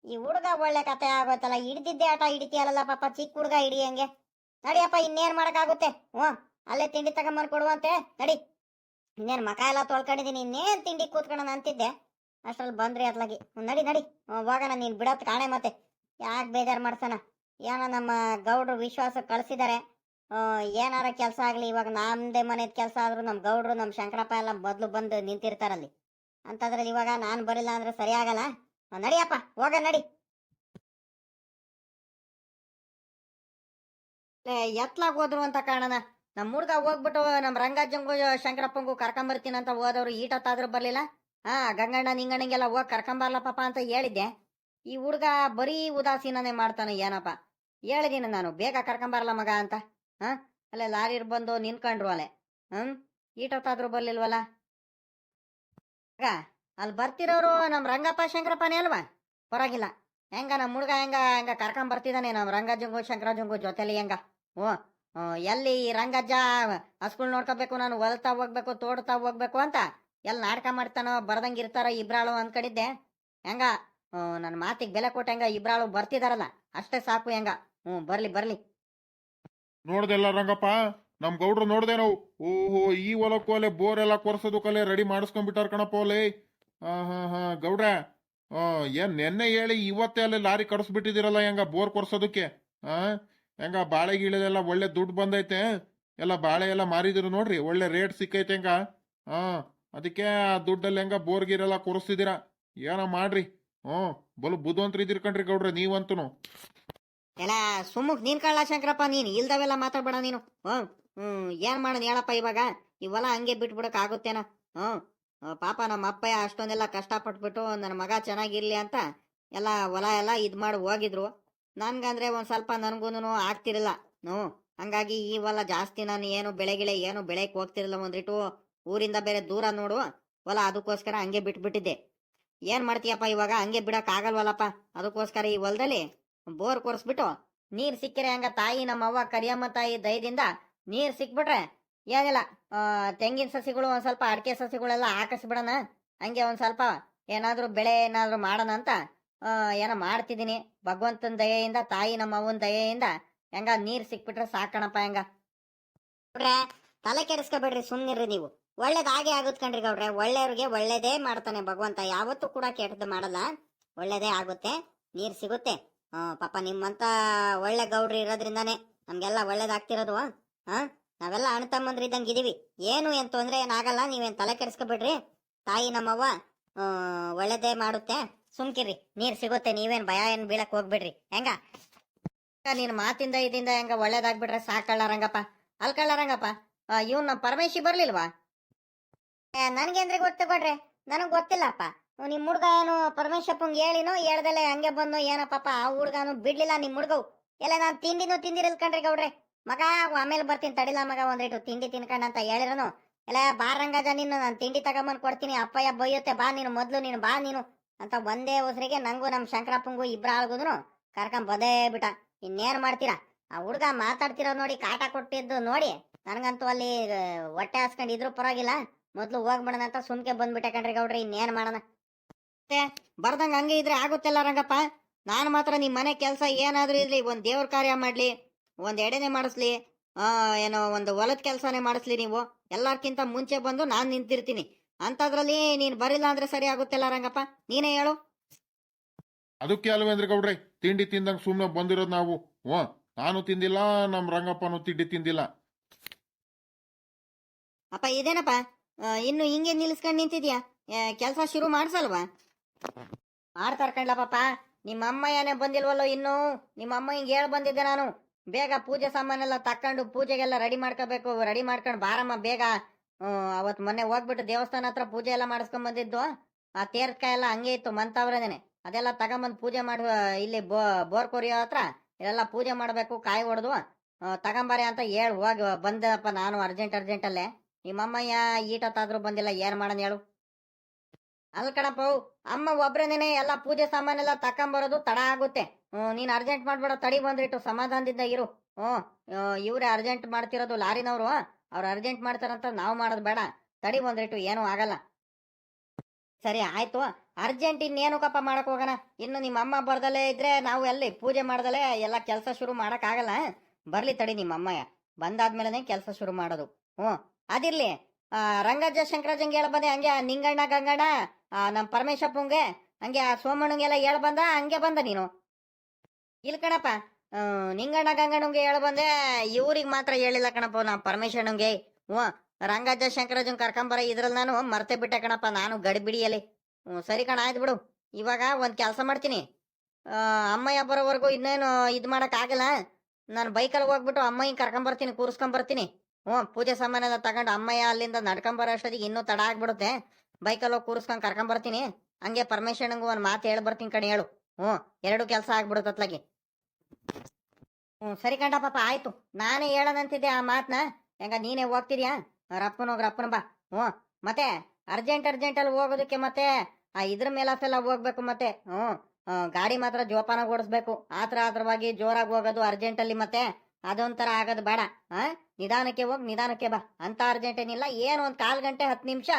ಈ ಹುಡುಗ ಒಳ್ಳೆ ಕತೆ ಆಗೋತಲ್ಲ ಹಿಡ್ದಿದ್ದೆ ಆಟ ಹಿಡಿತೀಯಲ್ಲ ಪಾಪ, ಚಿಕ್ಕ ಹುಡುಗ ಹಿಡಿಯಂಗೆ ನಡಿಯಪ್ಪ, ಇನ್ನೇನು ಮಾಡೋಕ್ಕಾಗುತ್ತೆ? ಹ್ಞೂ, ಅಲ್ಲೇ ತಿಂಡಿ ತಗೊಂಬಂದು ಕೊಡುವಂತೆ, ನಡಿ. ಇನ್ನೇನು ಮಕ ಎಲ್ಲ ತೊಳ್ಕೊಂಡಿದ್ದೀನಿ ಇನ್ನೇನು ತಿಂಡಿ ಕೂತ್ಕೊಳ್ಳೋಣ ಅಂತಿದ್ದೆ. ಅಷ್ಟ್ರಲ್ಲಿ ಬಂದ್ರಿ ಅತ್ಲಾಗಿ ನಡಿ ನಡಿ. ಹೋಗೋಣ ನೀನ್ ಬಿಡತ್ ಕಾಣೆ ಮತ್ತೆ. ಯಾಕೆ ಬೇಜಾರ್ ಮಾಡ್ಸೋಣ? ಏನೋ ನಮ್ಮ ಗೌಡ್ರು ವಿಶ್ವಾಸ ಕಳ್ಸಿದಾರೆ. ಹ್ಮ್, ಏನಾರ ಕೆಲಸ ಆಗ್ಲಿ ಇವಾಗ ನಮ್ದೇ ಮನೆದ ಕೆಲಸ ಆದ್ರೂ ನಮ್ ಗೌಡ್ರು ನಮ್ ಶಂಕರಪ್ಪ ಎಲ್ಲ ಮೊದ್ಲು ಬಂದು ನಿಂತಿರ್ತಾರಲ್ಲಿ. ಅಂತದ್ರಲ್ಲಿ ಇವಾಗ ನಾನ್ ಬರಿಲ್ಲ ಅಂದ್ರೆ ಸರಿ ಆಗಲ್ಲ? ನಡಿಯಪ್ಪ ಹೋಗ ನಡಿ. ಎತ್ಲಾಗ ಹೋದ್ರು ಅಂತ ಕಾರಣನ? ನಮ್ಮ ಹುಡ್ಗ ಹೋಗ್ಬಿಟ್ಟು ನಮ್ಮ ರಂಗಾಜಂಗು ಶಂಕರಪ್ಪಂಗು ಕರ್ಕೊಂಬರ್ತೀನಿ ಅಂತ ಹೋದವ್ರು ಈಟತ್ತಾದ್ರೂ ಬರ್ಲಿಲ್ಲ? ಹಾ ಗಂಗಣ್ಣ, ನಿಂಗಣ್ಣಂಗೆಲ್ಲ ಹೋಗಿ ಕರ್ಕೊಂಬರ್ಲ ಪಾಪ ಅಂತ ಹೇಳಿದ್ದೆ. ಈ ಹುಡ್ಗ ಬರೀ ಉದಾಸೀನನೇ ಮಾಡ್ತಾನೆ ಏನಪ್ಪ? ಹೇಳಿದೀನಿ ನಾನು ಬೇಗ ಕರ್ಕೊಂಬರಲ್ಲ ಮಗ ಅಂತ. ಹಾ? ಅಲ್ಲೇ ಲಾರಿರ್ ಬಂದು ನಿನ್ಕೊಂಡ್ರು ಅಲ್ಲೇ. ಹ್ಮ್? ಈಟತ್ತಾದ್ರೂ ಬರ್ಲಿಲ್ವಲ್ಲ? ಆಗ ಅಲ್ಲಿ ಬರ್ತಿರೋರು ನಮ್ಮ ರಂಗಪ್ಪ ಶಂಕರಪ್ಪನೇ ಅಲ್ವಾ? ಪರವಾಗಿಲ್ಲ. ಹೆಂಗ ನಮ್ಮ ಹುಡ್ಗ ಹೆಂಗ ಹೆಂಗ ಕರ್ಕೊಂಡ್ ಬರ್ತಿದ್ದಾನೆ ನಮ್ಮ ರಂಗಜುಂಗು ಶಂಕರಜುಂಗು ಜೊತೆಲಿ ಹೆಂಗ? ಓ ಎಲ್ಲಿ ರಂಗಜ್ಜ ಹಸ್ಗಳು ನೋಡ್ಕೋಬೇಕು ನಾನು ಹೊಲ್ತಾ ಹೋಗ್ಬೇಕು, ತೋಡ್ತಾ ಹೋಗ್ಬೇಕು ಅಂತ? ಎಲ್ಲಿ ನಾಟಕ ಮಾಡ್ತಾನೋ, ಬರ್ದಂಗೆ ಇರ್ತಾರೋ ಇಬ್ರಾಳು ಅನ್ಕಂಡಿದ್ದೆ ಹೆಂಗ? ನನ್ನ ಮಾತಿಗೆ ಬೆಲೆ ಕೊಟ್ಟ ಹೆಂಗ ಇಬ್ರಾಳು ಬರ್ತಿದಾರಲ್ಲ, ಅಷ್ಟೇ ಸಾಕು ಹೆಂಗ. ಹ್ಞೂ, ಬರ್ಲಿ ಬರ್ಲಿ. ನೋಡ್ದೆಲ್ಲ ರಂಗಪ್ಪ, ನಮ್ ಗೌಡ್ರು ನೋಡ್ದೆ ನಾವು. ಓಹೋ, ಈ ಹೊಲಕ್ಕೂ ಅಲ್ಲೇ ಬೋರ್ ಎಲ್ಲ ಕೊರ್ಸೋದಕ್ಕಲ್ಲೇ ರೆಡಿ ಮಾಡಿಸ್ಕೊಂಡ್ಬಿಟ್ಟಾರ ಕಣಪ್ಪ ಅಲ್ಲಿ ಹಾ ಗೌಡ್ರ ಏನ್ ನೆನ್ನೆ ಹೇಳಿ ಇವತ್ತೇ ಅಲ್ಲೇ ಲಾರಿ ಕಡಿಸ್ಬಿಟ್ಟಿದಿರಲ್ಲ ಹೆಂಗ ಬೋರ್ ಕೊರ್ಸೋದಕ್ಕೆ? ಆ ಹೆಂಗ ಬಾಳೆ ಗೀಳೆಲ್ಲ ಒಳ್ಳೆ ದುಡ್ಡು ಬಂದೈತೆ? ಎಲ್ಲ ಬಾಳೆ ಎಲ್ಲ ಮಾರಿದಿರು ನೋಡ್ರಿ, ಒಳ್ಳೆ ರೇಟ್ ಸಿಕ್ಕೈತೆ ಹೆಂಗ? ಹಾ ಅದಕ್ಕೆ ಆ ದುಡ್ಡಲ್ಲಿ ಹೆಂಗ ಬೋರ್ ಗೀರೆಲ್ಲ ಕೊರಿಸ್ತಿದ್ದೀರಾ? ಏನೋ ಮಾಡ್ರಿ? ಹ್ಞೂ, ಬಲು ಬುದ್ಧವಂತರು ಇದ್ದೀರಿ ಕಣ್ರಿ ಗೌಡ್ರೆ ನೀವಂತೂ ಎಲ್ಲ ಸುಮ್ಮಕ್ ನೀನ್ ಕಳ್ಳ ಶಂಕರಪ್ಪ, ನೀನ್ ಇಲ್ದವೆಲ್ಲ ಮಾತಾಡ್ಬೇಡ ನೀನು. ಹ್ಞೂ ಹ್ಞೂ, ಏನು ಮಾಡೋಣ ಹೇಳಪ್ಪ ಇವಾಗ? ಇವೆಲ್ಲ ಹಂಗೆ ಬಿಟ್ಬಿಡಕ್ ಆಗುತ್ತೇನ? ಹ್ಞೂ ಪಾಪ ನಮ್ಮ ಅಪ್ಪಯ್ಯ ಅಷ್ಟೊಂದೆಲ್ಲ ಕಷ್ಟಪಟ್ಬಿಟ್ಟು ನನ್ನ ಮಗ ಚೆನ್ನಾಗಿರ್ಲಿ ಅಂತ ಎಲ್ಲ ಹೊಲ ಎಲ್ಲ ಇದು ಮಾಡಿ ಹೋಗಿದ್ರು. ನನ್ಗಂದ್ರೆ ಒಂದು ಸ್ವಲ್ಪ ನನ್ಗೂನು ಆಗ್ತಿರಲಿಲ್ಲ. ಹ್ಞೂ, ಹಂಗಾಗಿ ಈ ಹೊಲ ಜಾಸ್ತಿ ನಾನು ಏನು ಬೆಳೆಗಿಳೆ ಏನು ಬೆಳೆಯಕ್ಕೆ ಹೋಗ್ತಿರಲಿಲ್ಲ ಒಂದಿಟ್ಟು ಊರಿಂದ ಬೇರೆ ದೂರ ನೋಡು. ಹೊಲ ಅದಕ್ಕೋಸ್ಕರ ಹಂಗೆ ಬಿಟ್ಬಿಟ್ಟಿದ್ದೆ. ಏನ್ ಮಾಡ್ತೀಯಪ್ಪ ಇವಾಗ? ಹಂಗೆ ಬಿಡಕ್ ಆಗಲ್ವಲ್ಲಪ್ಪ. ಅದಕ್ಕೋಸ್ಕರ ಈ ಹೊಲದಲ್ಲಿ ಬೋರ್ ಕೊರ್ಸ್ಬಿಟ್ಟು ನೀರ್ ಸಿಕ್ಕರೆ ಹಂಗ ತಾಯಿ, ನಮ್ಮವ್ವ, ಕರಿಯಮ್ಮ ತಾಯಿ ದಯದಿಂದ ನೀರ್ ಸಿಕ್ಬಿಟ್ರೆ ಏನಿಲ್ಲ ತೆಂಗಿನ ಸಸಿಗಳು ಒಂದ್ ಸ್ವಲ್ಪ ಅಡಿಕೆ ಸಸಿಗಳೆಲ್ಲ ಹಾಕಿಸ್ಬಿಡೋಣ. ಹಂಗೆ ಒಂದ್ ಸ್ವಲ್ಪ ಏನಾದ್ರೂ ಬೆಳೆ ಏನಾದ್ರೂ ಮಾಡೋಣ ಅಂತ ಏನೋ ಮಾಡ್ತಿದ್ದೀನಿ. ಭಗವಂತನ ದಯೆಯಿಂದ, ತಾಯಿ ನಮ್ಮ ಅವ್ವನ ದಯೆಯಿಂದ ಹೆಂಗ ನೀರ್ ಸಿಕ್ಬಿಟ್ರೆ ಸಾಕಣಪ್ಪ ಹೆಂಗ. ತಲೆ ಕೆಡಿಸ್ಕೊಬೇಡ್ರಿ ಸುಮ್ನಿರ್ರಿ ನೀವು. ಒಳ್ಳೇದ್ ಹಾಗೆ ಆಗುತ್ತೆ ಕಣ್ರಿ ಗೌಡ್ರೆ. ಒಳ್ಳೆಯವ್ರಿಗೆ ಒಳ್ಳೇದೇ ಮಾಡ್ತಾನೆ ಭಗವಂತ. ಯಾವತ್ತೂ ಕೂಡ ಕೆಟ್ಟದ್ದು ಮಾಡಲ್ಲ. ಒಳ್ಳೇದೇ ಆಗುತ್ತೆ. ನೀರು ಸಿಗುತ್ತೆ. ಪಾಪ ನಿಮ್ಮಂತ ಒಳ್ಳೆ ಗೌಡ್ರು ಇರೋದ್ರಿಂದಾನೇ ನಮ್ಗೆಲ್ಲ ಒಳ್ಳೇದಾಗ್ತಿರೋದು ಹಾ ನಾವೆಲ್ಲ ಅಣ್ಣ ಇದ್ದಂಗೆ ಇದೀವಿ. ಏನು ಏನ್ ತೊಂದ್ರೆ ಏನಾಗಲ್ಲ ನೀವೇನು ತಲೆ ಕೆಡಿಸ್ಕೊಬಿಡ್ರಿ. ತಾಯಿ ನಮ್ಮವ್ವ ಒಳ್ಳೇದೇ ಮಾಡುತ್ತೆ. ಸುಮ್ಕಿರಿ ನೀರು ಸಿಗುತ್ತೆ. ನೀವೇನ್ ಭಯ ಏನ್ ಬೀಳಕ್ ಹೋಗ್ಬಿಡ್ರಿ. ಹೆಂಗ? ನೀನ್ ಮಾತಿಂದ ಇದಿಂದ ಹೆಂಗ ಒಳ್ಳೇದಾಗ್ಬಿಟ್ರೆ ಸಾಕಳ್ಳ ರಂಗಪ್ಪ. ಅಲ್ಕಳ್ಳ ರಂಗಪ್ಪ. ಇವ್ನ ಪರಮೇಶಿ ಬರ್ಲಿಲ್ವಾ? ನನ್ಗೆ ಅಂದ್ರೆ ಗೊತ್ತು ಕೊಡ್ರಿ. ನನಗೆ ಗೊತ್ತಿಲ್ಲಪ್ಪ. ನಿಮ್ ಹುಡ್ಗ ಏನು ಪರಮೇಶಪ್ಪಂಗೆ ಹೇಳಿನೋ ಹೇಳ್ದಲೆ ಹಂಗೆ ಬಂದು ಏನಪ್ಪಪ್ಪ ಆ ಹುಡ್ಗನು ಬಿಡ್ಲಿಲ್ಲ ನಿಮ್ ಹುಡ್ಗವು. ಎಲ್ಲ ನಾನು ತಿಂಡಿನೂ ತಿಂದಿರಲ್ ಕಣ್ರಿ ಗೌಡ್ರೆ. ಮಗ ಆಮೇಲೆ ಬರ್ತೀನಿ ತಡಿಲ್ಲ ಮಗ ಒಂದಿಟ್ಟು ತಿಂಡಿ ತಿನ್ಕಂಡ್ ಅಂತ ಹೇಳಿರನು. ಎಲ್ಲ ಬಾ ರಂಗಜ ನೀನು ನಾನು ತಿಂಡಿ ತಗೊಂಬಂದು ಕೊಡ್ತೀನಿ. ಅಪ್ಪಯ್ಯ ಬೈಯುತ್ತೆ, ಬಾ ನೀನು ಮೊದಲು ನೀನು, ಬಾ ನೀನು ಅಂತ ಒಂದೇ ಉಸಿರಿಗೆ ನಂಗೂ ನಮ್ಮ ಶಂಕರಪ್ಪಂಗು ಇಬ್ಬರು ಆಳ್ಗುದ್ರು. ಕರ್ಕೊಂಡ್ ಬದೇ ಬಿಟ್ಟ. ಇನ್ನೇನು ಮಾಡ್ತೀರಾ? ಆ ಹುಡ್ಗ ಮಾತಾಡ್ತಿರೋ ನೋಡಿ ಕಾಟ ಕೊಟ್ಟಿದ್ದು ನೋಡಿ. ನನಗಂತೂ ಅಲ್ಲಿ ಹೊಟ್ಟೆ ಹಾಸ್ಕೊಂಡು ಇದ್ರು ಪರವಾಗಿಲ್ಲ. ಮೊದ್ಲು ಹೋಗ್ಬಿಡೋಣ ಅಂತ ಸುಮ್ಕೆ ಬಂದ್ಬಿಟ್ಟೆ ಕಣ್ರಿ ಗೌಡ್ರಿ ಇನ್ನೇನ್ ಮಾಡೋಣ? ಬರ್ದಂಗ ಹಂಗೆ ಇದ್ರೆ ಆಗುತ್ತಲ್ಲ ರಂಗಪ್ಪ. ನಾನು ಮಾತ್ರ ನಿಮ್ಮ ಮನೆ ಕೆಲಸ ಏನಾದ್ರೂ ಇರ್ಲಿ ಒಂದ್ ದೇವ್ರ ಕಾರ್ಯ ಮಾಡ್ಲಿ ಒಂದ್ ಎಡೆನೆ ಮಾಡಿಸ್ಲಿ ಆ ಏನೋ ಒಂದು ಹೊಲದ ಕೆಲಸನೇ ಮಾಡಿಸ್ಲಿ ನೀವು. ಎಲ್ಲಾರ್ಕಿಂತ ಮುಂಚೆ ಬಂದು ನಾನ್ ನಿಂತಿರ್ತೀನಿ. ಅಂತದ್ರಲ್ಲಿ ನೀನ್ ಬರಿಲ್ಲ ಅಂದ್ರೆ ಸರಿ ಆಗುತ್ತಲ್ಲ ರಂಗಪ್ಪ. ನೀನೇ ಹೇಳು. ಅದಕ್ಕೆ ಅಲ್ವೇಂದ್ರೆ ಗೌಡ್ರೆ ತಿಂಡಿ ತಿಂದಂಗ್ ಸುಮ್ನೆ ಬಂದಿರೋದು ನಾವು. ಹ್ಞೂ ನಾನು ತಿಂದಿಲ್ಲ ನಮ್ ರಂಗಪ್ಪನು ತಿಂಡಿ ತಿಂದಿಲ್ಲ. ಅಪ್ಪ ಇದೇನಪ್ಪ? ಇನ್ನು ಹಿಂಗೆ ನಿಲ್ಸ್ಕೊಂಡು ನಿಂತಿದ್ಯಾ? ಕೆಲಸ ಶುರು ಮಾಡ್ಸಲ್ವಾ? ಮಾಡ್ತಾರ ಕಣ್ಲ ಪಾಪ. ನಿಮ್ಮ ಅಮ್ಮ ಏನೇ ಬಂದಿಲ್ವಲ್ಲೋ ಇನ್ನು? ನಿಮ್ಮ ಅಮ್ಮ ಹಿಂಗೆ ಹೇಳಿ ಬಂದಿದ್ದೆ ನಾನು. ಬೇಗ ಪೂಜೆ ಸಾಮಾನೆಲ್ಲ ತಕೊಂಡು ಪೂಜೆಗೆಲ್ಲ ರೆಡಿ ಮಾಡ್ಕೋಬೇಕು. ರೆಡಿ ಮಾಡ್ಕೊಂಡು ಬಾರಮ್ಮ ಬೇಗ. ಅವತ್ತು ಮೊನ್ನೆ ಹೋಗ್ಬಿಟ್ಟು ದೇವಸ್ಥಾನ ಹತ್ರ ಪೂಜೆ ಎಲ್ಲ ಮಾಡಿಸ್ಕೊಂಡ್ ಬಂದಿದ್ದು. ಆ ತೇರ್ಕಾಯ ಎಲ್ಲ ಹಂಗೆ ಇತ್ತು ಮಂತಾವ್ರದೇನೆ. ಅದೆಲ್ಲ ತಗೊಂಬಂದು ಪೂಜೆ ಮಾಡುವ, ಇಲ್ಲಿ ಬೋ, ಬೋರ್ ಕೊರಿಯೋ ಹತ್ರ ಇಲ್ಲೆಲ್ಲ ಪೂಜೆ ಮಾಡಬೇಕು, ಕಾಯಿ ಹೊಡೆದು ತಗೊಂಬಾರೆ ಅಂತ ಹೇಳಿ ಹೋಗಿ ಬಂದಪ್ಪ ನಾನು ಅರ್ಜೆಂಟ್, ಅರ್ಜೆಂಟಲ್ಲೇ. ನಿಮ್ಮಮ್ಮಯ್ಯ ಈಟತ್ತಾದ್ರೂ ಬಂದಿಲ್ಲ, ಏನು ಮಾಡೋಣ ಹೇಳು. ಅಲ್ ಕಣಪ್ಪ, ಅಮ್ಮ ಒಬ್ರನೇನೆ ಎಲ್ಲ ಪೂಜೆ ಸಾಮಾನೆಲ್ಲ ತಕೊಂಬರೋದು ತಡ ಆಗುತ್ತೆ. ನೀನು ಅರ್ಜೆಂಟ್ ಮಾಡ್ಬೇಡ, ತಡಿ ಬಂದ್ರಿಟ್ಟು ಸಮಾಧಾನದಿಂದ ಇರು. ಹ್ಮ್ ಇವ್ರೆ ಅರ್ಜೆಂಟ್ ಮಾಡ್ತಿರೋದು ಲಾರಿನವರು, ಅವ್ರು ಅರ್ಜೆಂಟ್ ಮಾಡ್ತಾರಂತ ನಾವು ಮಾಡೋದು ಬೇಡ. ತಡಿ ಬಂದ್ರಿಟ್ಟು ಏನೂ ಆಗಲ್ಲ. ಸರಿ, ಆಯ್ತು. ಅರ್ಜೆಂಟ್ ಇನ್ನೇನುಕಪ್ಪ ಮಾಡಕ್ ಹೋಗೋಣ? ಇನ್ನು ನಿಮ್ಮ ಅಮ್ಮ ಬರ್ದಲೇ ಇದ್ರೆ ನಾವು ಎಲ್ಲಿ ಪೂಜೆ ಮಾಡ್ದಲೇ ಎಲ್ಲ ಕೆಲಸ ಶುರು ಮಾಡಕ್ ಆಗಲ್ಲ. ಬರ್ಲಿ ತಡಿ ನಿಮ್ಮ ಅಮ್ಮಯ್ಯ. ಬಂದಾದ್ಮೇಲೆ ಕೆಲಸ ಶುರು ಮಾಡೋದು. ಹ್ಞೂ. ಅದಿರ್ಲಿ. ರಂಗಜ ರಂಗಜ್ಜ ಶಂಕರಾಜಂಗೆ ಹೇಳ ಬಂದೆ, ಹಂಗೆ ನಿಂಗಣ್ಣ, ಗಂಗಣ್ಣ ನಮ್ಮ ಪರಮೇಶಪ್ಪಂಗೆ ಹಂಗೆ ಆ ಸೋಮಣ್ಣಂಗೆಲ್ಲ ಹೇಳ ಬಂದ, ಹಂಗೆ ಬಂದ ನೀನು. ಇಲ್ಲ ಕಣಪ್ಪ ನಿಂಗಣ್ಣ, ಗಂಗಣ್ಣಂಗೆ ಹೇಳ ಬಂದೆ, ಇವ್ರಿಗೆ ಮಾತ್ರ ಹೇಳಿಲ್ಲ ಕಣಪ್ಪ ನಮ್ಮ ಪರಮೇಶಣ್ಣಂಗೆ ಹ್ಞೂ ರಂಗಜ್ಜ ಶಂಕರಾಜನ್ ಕರ್ಕೊಂಬರ ಇದ್ರಲ್ಲಿ ನಾನು ಮರ್ತೆ ಬಿಟ್ಟೆ ಕಣಪ್ಪ, ನಾನು ಗಡಿಬಿಡಿಯಲ್ಲಿ. ಹ್ಞೂ, ಸರಿ ಕಣ, ಆಯ್ತು ಬಿಡು. ಇವಾಗ ಒಂದು ಕೆಲಸ ಮಾಡ್ತೀನಿ. ಅಮ್ಮಯ್ಯ ಬರೋವರೆಗೂ ಇನ್ನೇನು ಇದು ಮಾಡೋಕ್ಕಾಗಲ್ಲ ನಾನು ಬೈಕಲ್ಲಿ ಹೋಗ್ಬಿಟ್ಟು ಅಮ್ಮಯ್ಯ ಕರ್ಕೊಂಬರ್ತೀನಿ ಕೂರಿಸ್ಕೊಂಬರ್ತೀನಿ ಹ್ಞೂ ಪೂಜೆ ಸಾಮಾನೆಲ್ಲ ತಗೊಂಡು ಅಮ್ಮಯ್ಯ ಅಲ್ಲಿಂದ ನಡ್ಕೊಂಬರೋ ಅಷ್ಟೊತ್ತಿಗೆ ಇನ್ನೂ ತಡ ಆಗ್ಬಿಡುತ್ತೆ. ಬೈಕಲ್ಲಿ ಹೋಗಿ ಕೂರಿಸ್ಕೊಂಡು ಕರ್ಕೊಂಬರ್ತೀನಿ ಹಂಗೆ ಪರ್ಮಿಷನ್ಗೂ ಒಂದು ಮಾತು ಹೇಳಿ ಬರ್ತೀನಿ ಕಣೆ, ಹೇಳು. ಹ್ಞೂ ಎರಡು ಕೆಲಸ ಆಗ್ಬಿಡುತ್ತೆ ಅತ್ಲಾಗಿ. ಹ್ಞೂ ಸರಿ ಕಂಡ ಪಾಪ, ಆಯ್ತು. ನಾನೇ ಹೇಳೋದಂತಿದ್ದೆ ಆ ಮಾತನ್ನ ಹೆಂಗ, ನೀನೇ ಹೋಗ್ತಿದ್ಯಾ? ರಪ್ಪನ ಹೋಗಿ, ರಪ್ಪನ ಬಾ. ಹ್ಞೂ ಮತ್ತೆ ಅರ್ಜೆಂಟ್ ಅರ್ಜೆಂಟಲ್ಲಿ ಹೋಗೋದಕ್ಕೆ ಮತ್ತೆ ಆ ಇದ್ರ ಮೇಲಸೆಲ್ಲ ಹೋಗ್ಬೇಕು ಮತ್ತೆ. ಹ್ಞೂ ಗಾಡಿ ಮಾತ್ರ ಜೋಪಾನ ಓಡಿಸ್ಬೇಕು. ಆತರ ಆತರವಾಗಿ ಜೋರಾಗಿ ಹೋಗೋದು ಅರ್ಜೆಂಟಲ್ಲಿ ಮತ್ತೆ. ಅದೊಂಥರ ಆಗೋದು ಬೇಡ. ಆ? ನಿಧಾನಕ್ಕೆ ಹೋಗಿ, ನಿಧಾನಕ್ಕೆ ಬಾ. ಅಂತ ಅರ್ಜೆಂಟ್ ಏನಿಲ್ಲ, ಏನು ಒಂದು ಕಾಲು ಗಂಟೆ, ಹತ್ತು ನಿಮಿಷ.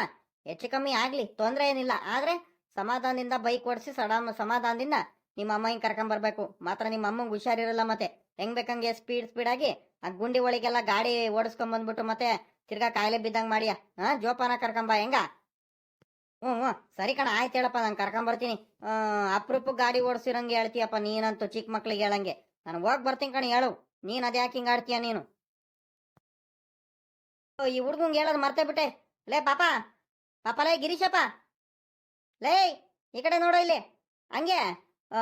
ಹೆಚ್ಚು ಕಮ್ಮಿ ಆಗಲಿ, ತೊಂದರೆ ಏನಿಲ್ಲ. ಆದರೆ ಸಮಾಧಾನದಿಂದ ಬೈಕ್ ಓಡಿಸಿ ಸಡಾ ಸಮಾಧಾನದಿಂದ ನಿಮ್ಮ ಅಮ್ಮ ಹಿಂಗೆ ಕರ್ಕೊಂಬರ್ಬೇಕು ಮಾತ್ರ ನಿಮ್ಮ ಅಮ್ಮಂಗೆ ಹುಷಾರಿರಲ್ಲ ಮತ್ತೆ. ಹೆಂಗ್ ಬೇಕಂಗೆ ಸ್ಪೀಡ್ ಸ್ಪೀಡಾಗಿ ಆ ಗುಂಡಿ ಒಳಗೆಲ್ಲ ಗಾಡಿ ಓಡಿಸ್ಕೊಂಬಂದ್ಬಿಟ್ಟು ಮತ್ತೆ ತಿರ್ಗಾ ಕಾಯಿಲೆ ಬಿದ್ದಂಗೆ ಮಾಡಿಯ? ಹಾಂ ಜೋಪಾನ ಕರ್ಕೊಂಬ ಹೆಂಗ? ಹ್ಞೂ ಹ್ಞೂ ಸರಿ ಕಣ, ಆಯ್ತು ಹೇಳಪ್ಪ, ನಾನು ಕರ್ಕೊಂಬರ್ತೀನಿ ಅಪ್ರೂಪಕ್ಕೆ ಗಾಡಿ ಓಡಿಸಿರಂಗೆ ಹೇಳ್ತೀಯಪ್ಪ, ನೀನಂತೂ ಚಿಕ್ಕ ಮಕ್ಳಿಗೆ ಹೇಳಂಗೆ. ನಾನು ಹೋಗಿ ಬರ್ತೀನಿ ಕಣ, ಹೇಳು. ನೀನು ಅದ್ಯಾಕೆ ಹಿಂಗ ಆಡ್ತೀಯ ನೀನು? ಈ ಹುಡ್ಗಂಗೆ ಹೇಳೋದು ಮರ್ತೆ ಬಿಟ್ಟೆ. ಲೇ ಪಾಪ. ಪಾಪ ಲೇ ಗಿರೀಶಪ್ಪ. ಲೇ ಈ ಕಡೆ ನೋಡು ಇಲ್ಲಿ. ಹಂಗೆ. ಆ,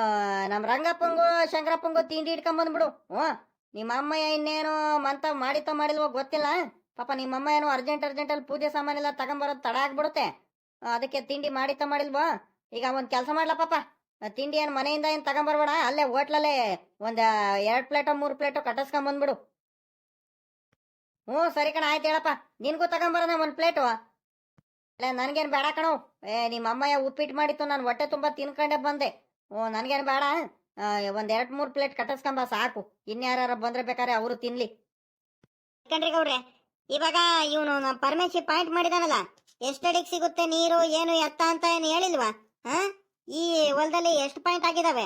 ನಮ್ಮ ರಂಗಪ್ಪಂಗು ಶಂಕರಪ್ಪಂಗು ತಿಂಡಿ ಇಟ್ಕೊಂಬಂದ್ಬಿಡು ಹ್ಞೂ. ನಿಮ್ಮ ಅಮ್ಮಯ್ಯ ಇನ್ನೇನು ಮಂತ ಮಾಡಿತ ಮಾಡಿಲ್ವೋ ಗೊತ್ತಿಲ್ಲ. ಪಾಪ ನಿಮ್ಮಮ್ಮ ಏನೋ ಅರ್ಜೆಂಟ್ ಅರ್ಜೆಂಟಲ್ಲಿ ಪೂಜೆ ಸಾಮಾನೆಲ್ಲ ತಗೊಂಬರೋದು ತಡ ಆಗ್ಬಿಡುತ್ತೆ. ಅದಕ್ಕೆ ತಿಂಡಿ ಮಾಡಿತ ಮಾಡಿಲ್ವೋ? ಈಗ ಒಂದು ಕೆಲಸ ಮಾಡ್ಲಾ ಪಾಪ? ತಿಂಡಿ ಏನು ಮನೆಯಿಂದ ಏನು ತಗೊಂಬರ್ಬೇಡ ಅಲ್ಲೇ ಹೋಟ್ಲಲ್ಲೇ ಒಂದು ಎರಡು ಪ್ಲೇಟೋ, ಮೂರು ಪ್ಲೇಟೋ ಕಟ್ಟಿಸ್ಕೊಂಬಂದ್ಬಿಡು ಹ್ಞೂ, ಸರಿ ಕಣ, ಆಯ್ತು ಹೇಳಪ್ಪ. ನಿನಗೂ ತಗೊಂಬರೋಣ ಒಂದು ಪ್ಲೇಟು. ಅಲ್ಲ ನನಗೇನು ಬೇಡ ಕಣೋ. ಏ ನಿಮ್ಮ ಅಮ್ಮಯ್ಯ ಉಪ್ಪಿಟ್ಟು ಮಾಡಿತ್ತು, ನಾನು ಹೊಟ್ಟೆ ತುಂಬ ತಿನ್ಕೊಂಡೆ ಬಂದೆ. ಓ ನನಗೇನು ಬೇಡ. ಒಂದು ಎರಡು, ಮೂರು ಪ್ಲೇಟ್ ಕಟ್ಟಿಸ್ಕೊಂಬ ಸಾಕು. ಇನ್ಯಾರ ಬಂದ್ರೆ ಬೇಕಾದ್ರೆ ಅವರು ತಿನ್ಲಿ. ಕಣ್ರಿ ಗೌಡ್ರೆ, ಇವಾಗ ಇವನು ಪರಮೇಶಿ ಪಾಯಿಂಟ್ ಮಾಡಿದಾನಲ್ಲ? ಎಷ್ಟಡಿಗೆ ಸಿಗುತ್ತೆ ನೀರು, ಏನು, ಎತ್ತ ಅಂತ ಏನು ಹೇಳಿಲ್ವಾ? ಹಾ? ಈ ಹೊಲದಲ್ಲಿ ಎಷ್ಟು ಪಾಯಿಂಟ್ ಆಗಿದಾವೆ?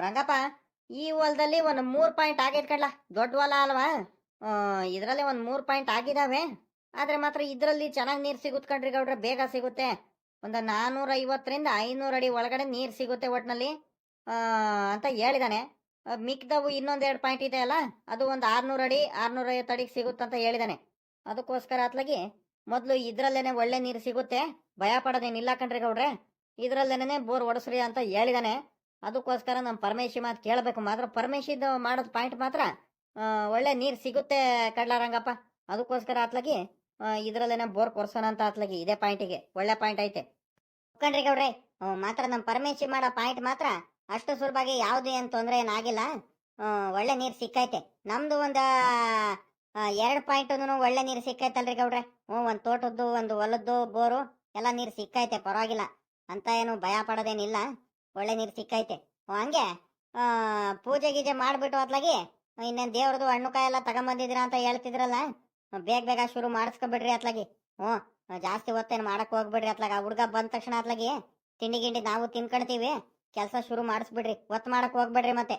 ರಂಗಪ್ಪ ಈ ಹೊಲದಲ್ಲಿ ಒಂದು ಮೂರು ಪಾಯಿಂಟ್ ಆಗೈತೆ ಕಡ್ಲ ದೊಡ್ಡ ಹೊಲ ಅಲ್ವಾ? ಇದರಲ್ಲಿ ಒಂದು ಮೂರು ಪಾಯಿಂಟ್ ಆಗಿದಾವೆ. ಆದರೆ ಮಾತ್ರ ಇದರಲ್ಲಿ ಚೆನ್ನಾಗಿ ನೀರು ಸಿಗುತ್ತೆ ಕಣ್ರಿ ಗೌಡ್ರೆ ಬೇಗ ಸಿಗುತ್ತೆ. ಒಂದು ನಾನ್ನೂರ ಐವತ್ತರಿಂದ ಐನೂರು ಅಡಿ ಒಳಗಡೆ ನೀರು ಸಿಗುತ್ತೆ ಒಟ್ನಲ್ಲಿ. ಅಂತ ಹೇಳಿದಾನೆ. ಆ, ಮಿಕ್ದವು ಇನ್ನೊಂದೆರಡು ಪಾಯಿಂಟ್ ಇದೆ ಅಲ್ಲ ಅದು ಒಂದು ಆರ್ನೂರು ಅಡಿ ಆರ್ನೂರ ಐವತ್ತು ಅಡಿಗೆ ಸಿಗುತ್ತಂತ ಹೇಳಿದಾನೆ. ಅದಕ್ಕೋಸ್ಕರ ಅತ್ಲಾಗಿ ಮೊದಲು ಇದ್ರಲ್ಲೇನೆ ಒಳ್ಳೆ ನೀರು ಸಿಗುತ್ತೆ. ಭಯ ಪಡೋದೇನಿಲ್ಲ ಕಣ್ರಿ ಗೌಡ್ರೆ. ಇದರಲ್ಲೇನೆ ಬೋರ್ ಹೊಡಸ್ರಿ ಅಂತ ಹೇಳಿದಾನೆ. ಅದಕ್ಕೋಸ್ಕರ ನಮ್ಮ ಪರಮೇಶಿ ಮಾತು ಕೇಳಬೇಕು. ಮಾತ್ರ ಪರಮೇಶಿದ್ದು ಮಾಡೋದು ಪಾಯಿಂಟ್ ಮಾತ್ರ ಒಳ್ಳೆ ನೀರು ಸಿಗುತ್ತೆ ಕಡ್ಲಾರಂಗಪ್ಪ. ಅದಕ್ಕೋಸ್ಕರ ಆತ್ಲಾಗಿ ಇದರಲ್ಲೇನೆ ಬೋರ್ ಕೊರ್ಸೋಣ ಅಂತ ಆತ್ಲಾಗಿ ಇದೇ ಪಾಯಿಂಟಿಗೆ. ಒಳ್ಳೆ ಪಾಯಿಂಟ್ ಐತೆ. ಕಣ್ರಿ ಗೌಡ್ರೆ ಮಾತ್ರ ನಮ್ಮ ಪರಮೇಶಿ ಮಾಡೋ ಪಾಯಿಂಟ್ ಮಾತ್ರ ಅಷ್ಟು ಸುಲಭವಾಗಿ ಯಾವುದೇ ಏನು ತೊಂದರೆ ಏನಾಗಿಲ್ಲ ಒಳ್ಳೆ ನೀರು ಸಿಕ್ಕೈತೆ. ನಮ್ದು ಒಂದು ಎರಡು ಪಾಯಿಂಟ್ ಒಳ್ಳೆ ನೀರು ಸಿಕ್ಕೈತಲ್ರಿ ಗೌಡ್ರೆ. ಹ್ಞೂ, ಒಂದು ತೋಟದ್ದು, ಒಂದು ಹೊಲದ್ದು, ಬೋರು, ಎಲ್ಲ ನೀರು ಸಿಕ್ಕೈತೆ. ಪರವಾಗಿಲ್ಲ. ಅಂತ ಏನು ಭಯ ಪಡೋದೇನಿಲ್ಲ. ಒಳ್ಳೆ ನೀರು ಸಿಕ್ಕೈತೆ. ಹಂಗೆ? ಪೂಜೆ ಗೀಜೆ ಮಾಡಿಬಿಟ್ಟು ಅತ್ಲಾಗಿ ಇನ್ನೇನು ದೇವ್ರದ್ದು ಹಣ್ಣು ಕಾಯಿ ಎಲ್ಲ ತಗೊಂಬಂದಿದ್ದೀರಾ ಅಂತ ಹೇಳ್ತಿದ್ರಲ್ಲ? ಬೇಗ ಬೇಗ ಶುರು ಮಾಡಿಸ್ಕೊಬಿಡ್ರಿ ಅತ್ಲಾಗಿ ಹ್ಞೂ, ಜಾಸ್ತಿ ಹೊತ್ತೇನು ಮಾಡಕ್ಕೆ ಹೋಗ್ಬಿಡ್ರಿ ಅತ್ಲಾಗ ಹುಡ್ಗ ಬಂದ ತಕ್ಷಣ ಅತ್ಲಾಗಿ ತಿಂಡಿ ಗಿಂಡಿ ನಾವು ತಿನ್ಕೊಳ್ತೀವಿ ಕೆಲಸ ಶುರು ಮಾಡಿಸ್ಬಿಡ್ರಿ. ಒತ್ತು ಮಾಡಕ್ಕೆ ಹೋಗ್ಬೇಡ್ರಿ ಮತ್ತೆ.